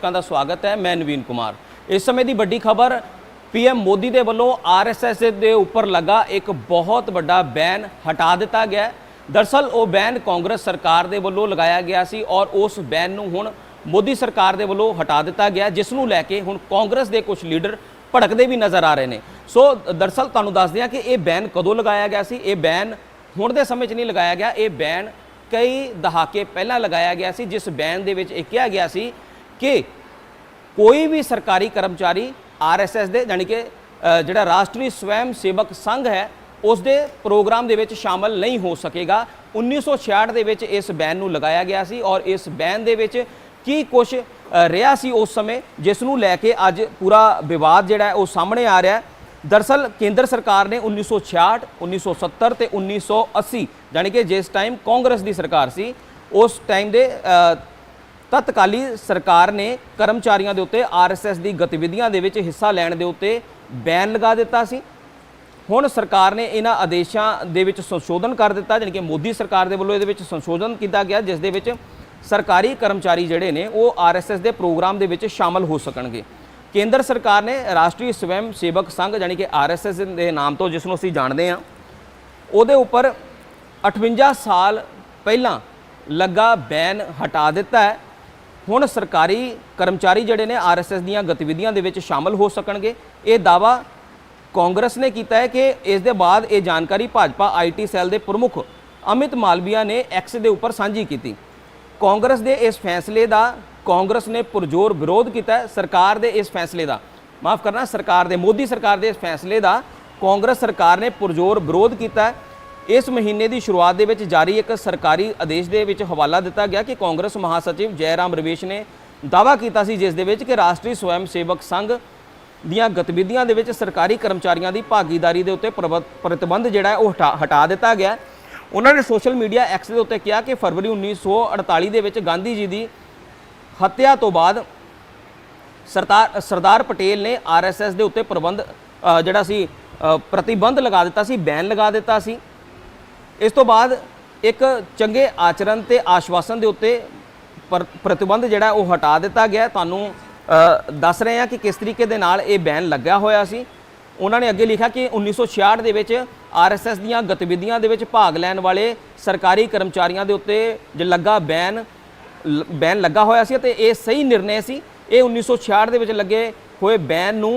ਦਰਸ਼ਕਾਂ ਦਾ ਸਵਾਗਤ ਹੈ, ਮੈਂ ਨਵੀਨ ਕੁਮਾਰ। ਇਸ ਸਮੇਂ ਦੀ ਵੱਡੀ ਖਬਰ ਪੀਐਮ ਮੋਦੀ ਦੇ ਵੱਲੋਂ ਆਰਐਸਐਸ ਦੇ ਉੱਪਰ ਲੱਗਾ ਇੱਕ ਬਹੁਤ ਵੱਡਾ ਬੈਨ ਹਟਾ ਦਿੱਤਾ ਗਿਆ ਹੈ। ਦਰਸਲ ਉਹ ਬੈਨ ਕਾਂਗਰਸ ਸਰਕਾਰ ਦੇ ਵੱਲੋਂ ਲਗਾਇਆ ਗਿਆ ਸੀ ਔਰ ਉਸ ਬੈਨ ਨੂੰ ਹੁਣ ਮੋਦੀ ਸਰਕਾਰ ਦੇ ਵੱਲੋਂ ਹਟਾ ਦਿੱਤਾ ਗਿਆ ਜਿਸ ਨੂੰ ਲੈ ਕੇ ਹੁਣ ਕਾਂਗਰਸ ਦੇ ਕੁਝ ਲੀਡਰ ਭੜਕਦੇ ਵੀ ਨਜ਼ਰ ਆ ਰਹੇ ਨੇ। ਸੋ, ਦਰਸਲ ਤੁਹਾਨੂੰ ਦੱਸਦੇ ਹਾਂ ਕਿ ਇਹ ਬੈਨ ਕਦੋਂ ਲਗਾਇਆ ਗਿਆ ਸੀ? ਇਹ ਬੈਨ ਹੁਣ ਦੇ ਸਮੇਂ 'ਚ ਨਹੀਂ ਲਗਾਇਆ ਗਿਆ। ਇਹ ਬੈਨ ਕਈ ਦਹਾਕੇ ਪਹਿਲਾਂ ਲਗਾਇਆ ਗਿਆ ਸੀ, ਜਿਸ ਬੈਨ ਦੇ ਵਿੱਚ ਇਹ ਕਿਹਾ ਗਿਆ ਸੀ ਕਿ ਕੋਈ ਵੀ ਸਰਕਾਰੀ ਕਰਮਚਾਰੀ ਆਰਐਸਐਸ ਦੇ ਯਾਨੀ ਕਿ ਜਿਹੜਾ ਰਾਸ਼ਟਰੀ ਸਵੈਮ ਸੇਵਕ ਸੰਘ ਹੈ ਉਸ ਦੇ ਪ੍ਰੋਗਰਾਮ ਦੇ ਵਿੱਚ ਸ਼ਾਮਲ ਨਹੀਂ ਹੋ ਸਕੇਗਾ। 1966 ਦੇ ਵਿੱਚ ਇਸ ਬੈਨ ਨੂੰ ਲਗਾਇਆ ਗਿਆ ਸੀ ਔਰ ਇਸ ਬੈਨ ਦੇ ਵਿੱਚ ਕੀ ਕੁਝ ਰਿਹਾ ਸੀ ਉਸ ਸਮੇਂ, ਜਿਸ ਨੂੰ ਲੈ ਕੇ ਅੱਜ ਪੂਰਾ ਵਿਵਾਦ ਜਿਹੜਾ ਉਹ ਸਾਹਮਣੇ ਆ ਰਿਹਾ ਹੈ। ਦਰਸਲ ਕੇਂਦਰ ਸਰਕਾਰ ਨੇ 1966 1970 ਤੇ 1980 ਯਾਨੀ ਕਿ ਜਿਸ ਟਾਈਮ ਕਾਂਗਰਸ ਦੀ ਸਰਕਾਰ ਸੀ, ਉਸ ਟਾਈਮ ਦੇ ਅ, ਤਤਕਾਲੀ ਸਰਕਾਰ ਨੇ ਕਰਮਚਾਰੀਆਂ ਦੇ ਉੱਤੇ ਆਰਐਸਐਸ ਦੀ ਗਤੀਵਿਧੀਆਂ ਦੇ ਵਿੱਚ ਹਿੱਸਾ ਲੈਣ ਦੇ ਉੱਤੇ ਬੈਨ ਲਗਾ ਦਿੱਤਾ ਸੀ। ਹੁਣ ਸਰਕਾਰ ਨੇ ਇਹਨਾਂ ਆਦੇਸ਼ਾਂ ਦੇ ਵਿੱਚ ਸੰਸ਼ੋਧਨ ਕਰ ਦਿੱਤਾ ਜਾਣੀ ਕਿ ਮੋਦੀ ਸਰਕਾਰ ਦੇ ਵੱਲੋਂ ਇਹਦੇ ਵਿੱਚ ਸੰਸ਼ੋਧਨ ਕੀਤਾ ਗਿਆ ਜਿਸ ਦੇ ਵਿੱਚ ਸਰਕਾਰੀ ਕਰਮਚਾਰੀ ਜਿਹੜੇ ਨੇ ਉਹ ਆਰਐਸਐਸ ਦੇ ਪ੍ਰੋਗਰਾਮ ਦੇ ਵਿੱਚ ਸ਼ਾਮਲ ਹੋ ਸਕਣਗੇ। ਕੇਂਦਰ ਸਰਕਾਰ ਨੇ ਰਾਸ਼ਟਰੀ ਸਵੈਮ ਸੇਵਕ ਸੰਘ ਜਾਣੀ ਕਿ ਆਰਐਸਐਸ ਦੇ ਨਾਮ ਤੋਂ ਜਿਸ ਨੂੰ ਅਸੀਂ ਜਾਣਦੇ ਹਾਂ ਉਹਦੇ ਉੱਪਰ 58 ਸਾਲ ਪਹਿਲਾਂ ਲੱਗਾ ਬੈਨ ਹਟਾ ਦਿੱਤਾ ਹੈ। ਹੁਣ ਸਰਕਾਰੀ ਕਰਮਚਾਰੀ ਜਿਹੜੇ ਨੇ ਆਰਐਸਐਸ ਦੀਆਂ ਗਤੀਵਿਧੀਆਂ ਦੇ ਵਿੱਚ ਸ਼ਾਮਲ ਹੋ ਸਕਣਗੇ। ਇਹ ਦਾਵਾ ਕਾਂਗਰਸ ਨੇ ਕੀਤਾ ਹੈ ਕਿ ਇਸ ਦੇ ਬਾਅਦ ਇਹ ਜਾਣਕਾਰੀ ਭਾਜਪਾ ਆਈਟੀ ਸੈੱਲ ਦੇ ਪ੍ਰਮੁੱਖ ਅਮਿਤ ਮਾਲਵੀਆ ਨੇ ਐਕਸ ਦੇ ਉੱਪਰ ਸਾਂਝੀ ਕੀਤੀ। ਕਾਂਗਰਸ ਦੇ ਇਸ ਫੈਸਲੇ ਦਾ, ਕਾਂਗਰਸ ਨੇ ਪੁਰਜ਼ੋਰ ਵਿਰੋਧ ਕੀਤਾ ਹੈ। ਸਰਕਾਰ ਦੇ ਇਸ ਫੈਸਲੇ ਦਾ, ਮਾਫ ਕਰਨਾ, ਸਰਕਾਰ ਦੇ, ਮੋਦੀ ਸਰਕਾਰ ਦੇ ਇਸ ਫੈਸਲੇ ਦਾ, ਕਾਂਗਰਸ ਸਰਕਾਰ ਨੇ ਪੁਰਜ਼ੋਰ ਵਿਰੋਧ ਕੀਤਾ ਹੈ। ਇਸ ਮਹੀਨੇ ਦੀ ਸ਼ੁਰੂਆਤ ਦੇ ਵਿੱਚ ਜਾਰੀ ਇੱਕ ਸਰਕਾਰੀ ਆਦੇਸ਼ ਦੇ ਵਿੱਚ ਹਵਾਲਾ ਦਿੱਤਾ ਗਿਆ ਕਿ ਕਾਂਗਰਸ ਮਹਾਸਚਿਵ ਜੈਰਾਮ ਰਵੇਸ਼ ਨੇ ਦਾਅਵਾ ਕੀਤਾ ਸੀ ਜਿਸ ਦੇ ਵਿੱਚ ਕਿ ਰਾਸ਼ਟਰੀ ਸਵੈਮ ਸੇਵਕ ਸੰਘ ਦੀਆਂ ਗਤੀਵਿਧੀਆਂ ਦੇ ਵਿੱਚ ਸਰਕਾਰੀ ਕਰਮਚਾਰੀਆਂ ਦੀ ਭਾਗੀਦਾਰੀ ਦੇ ਉੱਤੇ ਪ੍ਰਬ- ਪ੍ਰਤੀਬੰਧ ਜਿਹੜਾ ਉਹ ਹਟਾ ਹਟਾ ਦਿੱਤਾ ਗਿਆ। ਉਹਨਾਂ ਨੇ ਸੋਸ਼ਲ ਮੀਡੀਆ ਐਕਸ ਦੇ ਉੱਤੇ ਕਿਹਾ ਕਿ ਫਰਵਰੀ 1948 ਦੇ ਵਿੱਚ ਗਾਂਧੀ ਜੀ ਦੀ ਹੱਤਿਆ ਤੋਂ ਬਾਅਦ ਸਰਦਾਰ ਸਰਦਾਰ ਪਟੇਲ ਨੇ ਆਰਐਸਐਸ ਦੇ ਉੱਤੇ ਪ੍ਰਬੰਧ ਜਿਹੜਾ ਸੀ ਪ੍ਰਤੀਬੰਧ ਲਗਾ ਦਿੱਤਾ ਸੀ, ਬੈਨ ਲਗਾ ਦਿੱਤਾ ਸੀ। ਇਸ ਤੋਂ ਬਾਅਦ ਇੱਕ ਚੰਗੇ ਆਚਰਣ ਤੇ ਆਸ਼ਵਾਸਨ ਦੇ ਉੱਤੇ ਪਰ- ਪ੍ਰਤੀਬੰਧ ਜਿਹੜਾ ਉਹ ਹਟਾ ਦਿੱਤਾ ਗਿਆ। ਤੁਹਾਨੂੰ ਦੱਸ ਰਹੇ ਹਾਂ ਕਿ ਕਿਸ ਤਰੀਕੇ ਦੇ ਨਾਲ ਇਹ ਬੈਨ ਲੱਗਿਆ ਹੋਇਆ ਸੀ। ਉਹਨਾਂ ਨੇ ਅੱਗੇ ਲਿਖਿਆ ਕਿ 1966 ਦੇ ਵਿੱਚ ਆਰਐਸਐਸ ਦੀਆਂ ਗਤੀਵਿਧੀਆਂ ਦੇ ਵਿੱਚ ਭਾਗ ਲੈਣ ਵਾਲੇ ਸਰਕਾਰੀ ਕਰਮਚਾਰੀਆਂ ਦੇ ਉੱਤੇ ਜੋ ਲੱਗਾ ਬੈਨ, ਲ- ਬੈਨ ਲੱਗਾ ਹੋਇਆ ਸੀ ਅਤੇ ਇਹ ਸਹੀ ਨਿਰਣੈ ਸੀ। ਇਹ 1966 ਦੇ ਵਿੱਚ ਲੱਗੇ ਹੋਏ ਬੈਨ ਨੂੰ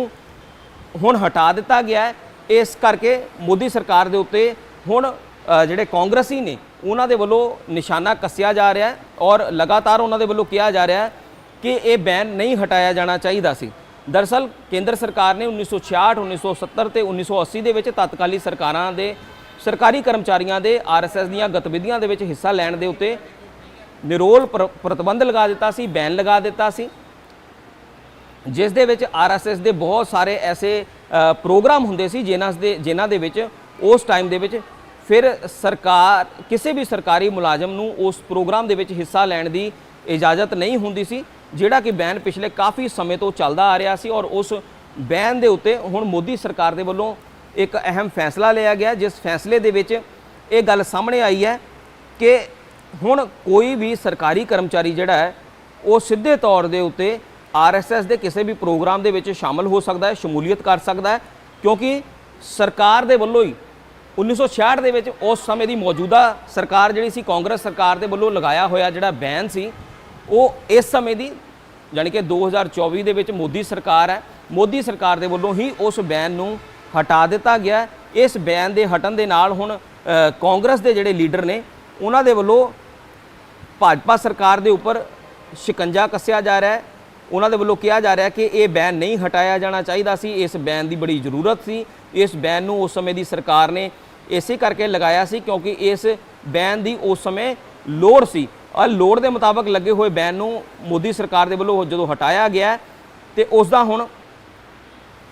ਹੁਣ ਹਟਾ ਦਿੱਤਾ ਗਿਆ। ਹੈ ਇਸ ਕਰਕੇ ਮੋਦੀ ਸਰਕਾਰ ਦੇ ਉੱਤੇ ਹੁਣ ਜਿਹੜੇ ਕਾਂਗਰਸੀ ਨੇ, ਉਹਨਾਂ ਦੇ ਵੱਲੋਂ ਨਿਸ਼ਾਨਾ ਕੱਸਿਆ ਜਾ ਰਿਹਾ ਹੈ ਔਰ ਲਗਾਤਾਰ ਉਹਨਾਂ ਦੇ ਵੱਲੋਂ ਕਿਹਾ ਜਾ ਰਿਹਾ ਹੈ ਕਿ ਇਹ ਬੈਨ ਨਹੀਂ ਹਟਾਇਆ ਜਾਣਾ ਚਾਹੀਦਾ ਸੀ। ਦਰਸਲ ਕੇਂਦਰ ਸਰਕਾਰ ਨੇ 1966 1970 ਤੇ 1980 ਦੇ ਵਿੱਚ ਤਤਕਾਲੀ ਸਰਕਾਰਾਂ ਦੇ, ਸਰਕਾਰੀ ਕਰਮਚਾਰੀਆਂ ਦੇ ਆਰਐਸਐਸ ਦੀਆਂ ਗਤੀਵਿਧੀਆਂ ਦੇ ਵਿੱਚ ਹਿੱਸਾ ਲੈਣ ਦੇ ਉੱਤੇ ਨਿਰੋਲ ਪ੍ਰ- ਪ੍ਰਤੀਬੰਧ ਲਗਾ ਦਿੱਤਾ ਸੀ, ਬੈਨ ਲਗਾ ਦਿੱਤਾ ਸੀ। ਜਿਸ ਦੇ ਵਿੱਚ ਆਰਐਸਐਸ ਦੇ ਬਹੁਤ ਸਾਰੇ ਐਸੇ ਪ੍ਰੋਗਰਾਮ ਹੁੰਦੇ ਸੀ, ਜਿਨ੍ਹਾਂ ਦੇ ਜਿਨ੍ਹਾਂ ਦੇ ਵਿੱਚ ਉਸ ਟਾਈਮ ਦੇ ਵਿੱਚ ਫਿਰ ਸਰਕਾਰ, ਕਿਸੇ ਵੀ ਸਰਕਾਰੀ ਮੁਲਾਜ਼ਮ ਨੂੰ ਉਸ ਪ੍ਰੋਗਰਾਮ ਦੇ ਵਿੱਚ ਹਿੱਸਾ ਲੈਣ ਦੀ ਇਜਾਜ਼ਤ ਨਹੀਂ ਹੁੰਦੀ ਸੀ, ਜਿਹੜਾ ਕਿ ਬੈਨ ਪਿਛਲੇ ਕਾਫੀ ਸਮੇਂ ਤੋਂ ਚੱਲਦਾ ਆ ਰਿਹਾ ਸੀ ਔਰ ਉਸ ਬੈਨ ਦੇ ਉੱਤੇ ਹੁਣ ਮੋਦੀ ਸਰਕਾਰ ਦੇ ਵੱਲੋਂ ਇੱਕ ਅਹਿਮ ਫੈਸਲਾ ਲਿਆ ਗਿਆ, ਜਿਸ ਫੈਸਲੇ ਦੇ ਵਿੱਚ ਇਹ ਗੱਲ ਸਾਹਮਣੇ ਆਈ ਹੈ ਕਿ ਹੁਣ ਕੋਈ ਵੀ ਸਰਕਾਰੀ ਕਰਮਚਾਰੀ ਜਿਹੜਾ ਹੈ, ਉਹ ਸਿੱਧੇ ਤੌਰ ਦੇ ਉੱਤੇ ਆਰਐਸਐਸ ਦੇ ਕਿਸੇ ਵੀ ਪ੍ਰੋਗਰਾਮ ਦੇ ਵਿੱਚ ਸ਼ਾਮਲ ਹੋ ਸਕਦਾ ਹੈ, ਸ਼ਮੂਲੀਅਤ ਕਰ ਸਕਦਾ ਹੈ, ਕਿਉਂਕਿ ਸਰਕਾਰ ਦੇ ਵੱਲੋਂ ਹੀ 1966 ਦੇ ਵਿੱਚ ਉਸ ਸਮੇਂ ਦੀ ਮੌਜੂਦਾ ਸਰਕਾਰ ਜਿਹੜੀ ਸੀ, ਕਾਂਗਰਸ ਸਰਕਾਰ ਦੇ ਵੱਲੋਂ ਲਗਾਇਆ ਹੋਇਆ ਜਿਹੜਾ ਬੈਨ ਸੀ, ਉਹ ਇਸ ਸਮੇਂ ਦੀ ਯਾਨੀ ਕਿ 2024 ਦੇ ਵਿੱਚ ਮੋਦੀ ਸਰਕਾਰ ਹੈ। ਮੋਦੀ ਸਰਕਾਰ ਦੇ ਵੱਲੋਂ ਹੀ ਉਸ ਬੈਨ ਨੂੰ ਹਟਾ ਦਿੱਤਾ ਗਿਆ ਇਸ ਬੈਨ ਦੇ ਹਟਣ ਦੇ ਨਾਲ ਹੁਣ ਕਾਂਗਰਸ ਦੇ ਜਿਹੜੇ ਲੀਡਰ ਨੇ, ਉਹਨਾਂ ਦੇ ਵੱਲੋਂ ਭਾਜਪਾ ਸਰਕਾਰ ਦੇ ਉੱਪਰ ਸ਼ਿਕੰਜਾ ਕੱਸਿਆ ਜਾ ਰਿਹਾ ਹੈ। ਉਹਨਾਂ ਦੇ ਵੱਲੋਂ ਕਿਹਾ ਜਾ ਰਿਹਾ ਕਿ ਇਹ ਬੈਨ ਨਹੀਂ ਹਟਾਇਆ ਜਾਣਾ ਚਾਹੀਦਾ ਸੀ। ਇਸ ਬੈਨ ਦੀ ਬੜੀ ਜ਼ਰੂਰਤ ਸੀ। ਇਸ ਬੈਨ ਨੂੰ ਉਸ ਸਮੇਂ ਦੀ ਸਰਕਾਰ ਨੇ ਇਸੇ ਕਰਕੇ ਲਗਾਇਆ ਸੀ ਕਿਉਂਕਿ ਇਸ ਬੈਨ ਦੀ ਉਸ ਸਮੇਂ ਲੋੜ ਸੀ। ਔਰ ਲੋੜ ਦੇ ਮੁਤਾਬਕ ਲੱਗੇ ਹੋਏ ਬੈਨ ਨੂੰ ਮੋਦੀ ਸਰਕਾਰ ਦੇ ਵੱਲੋਂ ਜਦੋਂ ਹਟਾਇਆ ਗਿਆ ਹੈ, ਤੇ ਉਸ ਦਾ ਹੁਣ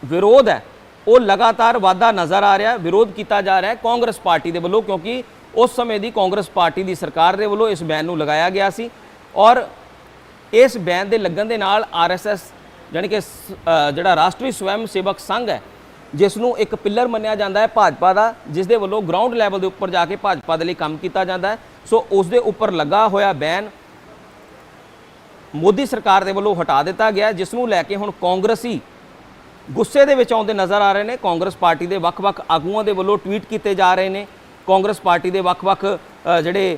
ਵਿਰੋਧ ਹੈ। ਉਹ ਲਗਾਤਾਰ ਵਾਧਾ ਨਜ਼ਰ ਆ ਰਿਹਾ ਵਿਰੋਧ ਕੀਤਾ ਜਾ ਰਿਹਾ ਕਾਂਗਰਸ ਪਾਰਟੀ ਦੇ ਵੱਲੋਂ ਕਿਉਂਕਿ ਉਸ ਸਮੇਂ ਦੀ ਕਾਂਗਰਸ ਪਾਰਟੀ ਦੀ ਸਰਕਾਰ ਦੇ ਵੱਲੋਂ ਇਸ ਬੈਨ ਨੂੰ ਲਗਾਇਆ ਗਿਆ ਸੀ। ਔਰ ਇਸ ਬੈਨ ਦੇ ਲੱਗਣ ਦੇ ਨਾਲ ਆਰਐਸਐਸ ਯਾਨੀ ਕਿ ਸ- ਅ, ਜਿਹੜਾ ਰਾਸ਼ਟਰੀ ਸਵੈਮ ਸੇਵਕ ਸੰਘ ਹੈ ਜਿਸ ਨੂੰ ਇੱਕ ਪਿੱਲਰ ਮੰਨਿਆ ਜਾਂਦਾ ਹੈ ਭਾਜਪਾ ਦਾ ਜਿਸ ਦੇ ਵੱਲੋਂ ਗਰਾਊਂਡ ਲੈਵਲ ਦੇ ਉੱਪਰ ਜਾ ਕੇ ਭਾਜਪਾ ਦੇ ਲਈ ਕੰਮ ਕੀਤਾ ਜਾਂਦਾ ਹੈ। ਸੋ ਉਸ ਦੇ ਉੱਪਰ ਲੱਗਾ ਹੋਇਆ ਬੈਨ ਮੋਦੀ ਸਰਕਾਰ ਦੇ ਵੱਲੋਂ ਹਟਾ ਦਿੱਤਾ ਗਿਆ ਜਿਸ ਨੂੰ ਲੈ ਕੇ ਹੁਣ ਕਾਂਗਰਸੀ ਗੁੱਸੇ ਦੇ ਵਿੱਚ ਆਉਂਦੇ ਨਜ਼ਰ ਆ ਰਹੇ ਨੇ। ਕਾਂਗਰਸ ਪਾਰਟੀ ਦੇ ਵੱਖ-ਵੱਖ ਆਗੂਆਂ ਦੇ ਵੱਲੋਂ ਟਵੀਟ ਕੀਤੇ ਜਾ ਰਹੇ ਨੇ। ਕਾਂਗਰਸ ਪਾਰਟੀ ਦੇ ਵੱਖ-ਵੱਖ ਜਿਹੜੇ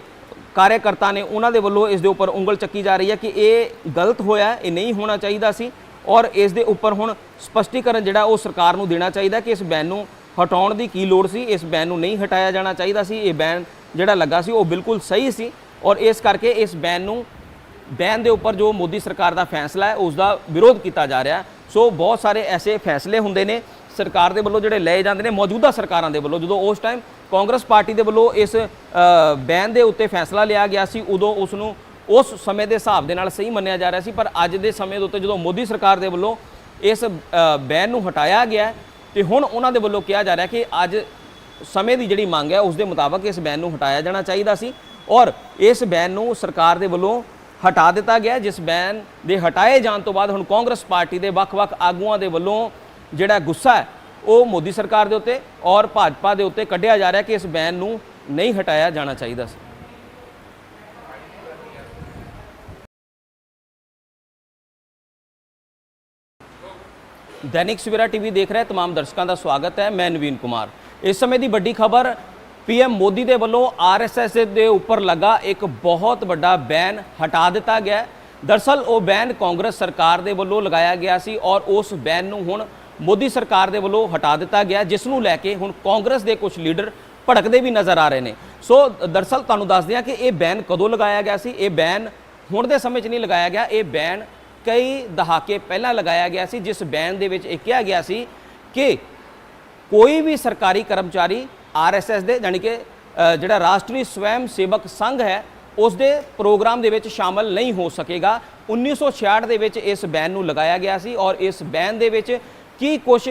ਕਾਰਜਕਰਤਾ ਨੇ ਉਹਨਾਂ ਦੇ ਵੱਲੋਂ ਇਸ ਦੇ ਉੱਪਰ ਉਂਗਲ ਚੱਕੀ ਜਾ ਰਹੀ ਹੈ ਕਿ ਇਹ ਗਲਤ ਹੋਇਆ ਇਹ ਨਹੀਂ ਹੋਣਾ ਚਾਹੀਦਾ ਸੀ ਔਰ ਇਸ ਦੇ ਉੱਪਰ ਹੁਣ ਸਪਸ਼ਟੀਕਰਨ ਜਿਹੜਾ ਉਹ ਸਰਕਾਰ ਨੂੰ ਦੇਣਾ ਚਾਹੀਦਾ ਕਿ ਇਸ ਬੈਨ ਨੂੰ ਹਟਾਉਣ ਦੀ ਕੀ ਲੋੜ ਸੀ ਇਸ ਬੈਨ ਨੂੰ ਨਹੀਂ ਹਟਾਇਆ ਜਾਣਾ ਚਾਹੀਦਾ ਸੀ ਇਹ ਬੈਨ ਜਿਹੜਾ ਲੱਗਾ ਸੀ ਉਹ ਬਿਲਕੁਲ ਸਹੀ ਸੀ ਔਰ ਇਸ ਕਰਕੇ ਇਸ ਬੈਨ ਨੂੰ ਬੈਨ ਦੇ ਉੱਪਰ ਜੋ ਮੋਦੀ ਸਰਕਾਰ ਦਾ ਫੈਸਲਾ ਹੈ ਉਸ ਦਾ ਵਿਰੋਧ ਕੀਤਾ ਜਾ ਰਿਹਾ ਸੋ ਬਹੁਤ ਸਾਰੇ ਐਸੇ ਫੈਸਲੇ ਹੁੰਦੇ ਨੇ ਸਰਕਾਰ ਦੇ ਵੱਲੋਂ ਜਿਹੜੇ ਲਏ ਜਾਂਦੇ ਨੇ ਮੌਜੂਦਾ ਸਰਕਾਰਾਂ ਦੇ ਵੱਲੋਂ ਜਦੋਂ ਉਸ ਟਾਈਮ ਕਾਂਗਰਸ ਪਾਰਟੀ ਦੇ ਵੱਲੋਂ ਇਸ ਬੈਨ ਦੇ ਉੱਤੇ ਫੈਸਲਾ ਲਿਆ ਗਿਆ ਸੀ ਉਦੋਂ ਉਸ ਨੂੰ ਉਸ ਸਮੇਂ ਦੇ ਹਿਸਾਬ ਦੇ ਨਾਲ ਸਹੀ ਮੰਨਿਆ ਜਾ ਰਿਹਾ ਸੀ ਪਰ ਅੱਜ ਦੇ ਸਮੇਂ ਦੇ ਉੱਤੇ ਜਦੋਂ ਮੋਦੀ ਸਰਕਾਰ ਦੇ ਵੱਲੋਂ ਇਸ ਬੈਨ ਨੂੰ ਹਟਾਇਆ ਗਿਆ ਹੈ, ਤੇ ਹੁਣ ਉਹਨਾਂ ਦੇ ਵੱਲੋਂ ਕਿਹਾ ਜਾ ਰਿਹਾ ਕਿ ਅੱਜ ਸਮੇਂ ਦੀ ਜਿਹੜੀ ਮੰਗ ਹੈ ਉਸ ਦੇ ਮੁਤਾਬਕ ਇਸ ਬੈਨ ਨੂੰ ਹਟਾਇਆ ਜਾਣਾ ਚਾਹੀਦਾ ਸੀ ਔਰ ਇਸ ਬੈਨ ਨੂੰ ਸਰਕਾਰ ਦੇ ਵੱਲੋਂ ਹਟਾ ਦਿੱਤਾ ਗਿਆ ਜਿਸ ਬੈਨ ਦੇ ਹਟਾਏ ਜਾਣ ਤੋਂ ਬਾਅਦ ਹੁਣ ਕਾਂਗਰਸ ਪਾਰਟੀ ਦੇ ਵੱਖ-ਵੱਖ ਆਗੂਆਂ ਦੇ ਵੱਲੋਂ ਜਿਹੜਾ ਗੁੱਸਾ ਹੈ ਉਹ ਮੋਦੀ ਸਰਕਾਰ ਦੇ ਉੱਤੇ ਔਰ ਭਾਜਪਾ ਦੇ ਉੱਤੇ ਕੱਢਿਆ ਜਾ ਰਿਹਾ ਕਿ ਇਸ ਬੈਨ ਨੂੰ ਨਹੀਂ ਹਟਾਇਆ ਜਾਣਾ ਚਾਹੀਦਾ ਸੀ ਦੈਨਿਕ ਸਵੇਰਾ ਟੀਵੀ ਦੇਖ ਰਹੇ तमाम ਦਰਸ਼ਕਾਂ ਦਾ ਸਵਾਗਤ ਹੈ ਮੈਂ ਨਵੀਨ ਕੁਮਾਰ ਇਸ ਸਮੇਂ ਦੀ ਵੱਡੀ ਖਬਰ ਪੀਐਮ ਮੋਦੀ ਦੇ ਵੱਲੋਂ ਆਰਐਸਐਸ ਦੇ ਉੱਪਰ ਲੱਗਾ ਇੱਕ ਬਹੁਤ ਵੱਡਾ ਬੈਨ ਹਟਾ ਦਿੱਤਾ ਗਿਆ ਹੈ। ਦਰਸਲ ਉਹ ਬੈਨ ਕਾਂਗਰਸ ਸਰਕਾਰ ਦੇ ਵੱਲੋਂ ਲਗਾਇਆ ਗਿਆ ਸੀ ਔਰ ਉਸ ਬੈਨ ਨੂੰ ਹੁਣ ਮੋਦੀ ਸਰਕਾਰ ਦੇ ਵੱਲੋਂ ਹਟਾ ਦਿੱਤਾ ਗਿਆ, ਜਿਸ ਨੂੰ ਲੈ ਕੇ ਹੁਣ ਕਾਂਗਰਸ ਦੇ ਕੁਝ ਲੀਡਰ ਭੜਕਦੇ ਵੀ ਨਜ਼ਰ ਆ ਰਹੇ ਨੇ। ਸੋ ਦਰਸਲ ਤੁਹਾਨੂੰ ਦੱਸਦੇ ਹਾਂ ਕਿ ਇਹ ਬੈਨ ਕਦੋਂ ਲਗਾਇਆ ਗਿਆ ਸੀ? ਇਹ ਬੈਨ ਹੁਣ ਦੇ ਸਮੇਂ 'ਚ ਨਹੀਂ ਲਗਾਇਆ ਗਿਆ। ਇਹ ਬੈਨ ਕਈ ਦਹਾਕੇ ਪਹਿਲਾਂ ਲਗਾਇਆ ਗਿਆ ਸੀ, ਜਿਸ ਬੈਨ ਦੇ ਵਿੱਚ ਇਹ ਕਿਹਾ ਗਿਆ ਸੀ ਕਿ ਕੋਈ ਵੀ ਸਰਕਾਰੀ ਕਰਮਚਾਰੀ ਆਰਐਸਐਸ ਦੇ ਯਾਨੀ ਕਿ ਜਿਹੜਾ ਰਾਸ਼ਟਰੀ ਸਵੈਮ ਸੇਵਕ ਸੰਘ ਹੈ, ਉਸ ਦੇ ਪ੍ਰੋਗਰਾਮ ਦੇ ਵਿੱਚ ਸ਼ਾਮਲ ਨਹੀਂ ਹੋ ਸਕੇਗਾ। 1966 ਦੇ ਵਿੱਚ ਇਸ ਬੈਨ ਨੂੰ ਲਗਾਇਆ ਗਿਆ ਸੀ ਔਰ ਇਸ ਬੈਨ ਦੇ ਵਿੱਚ ਕੀ ਕੁਝ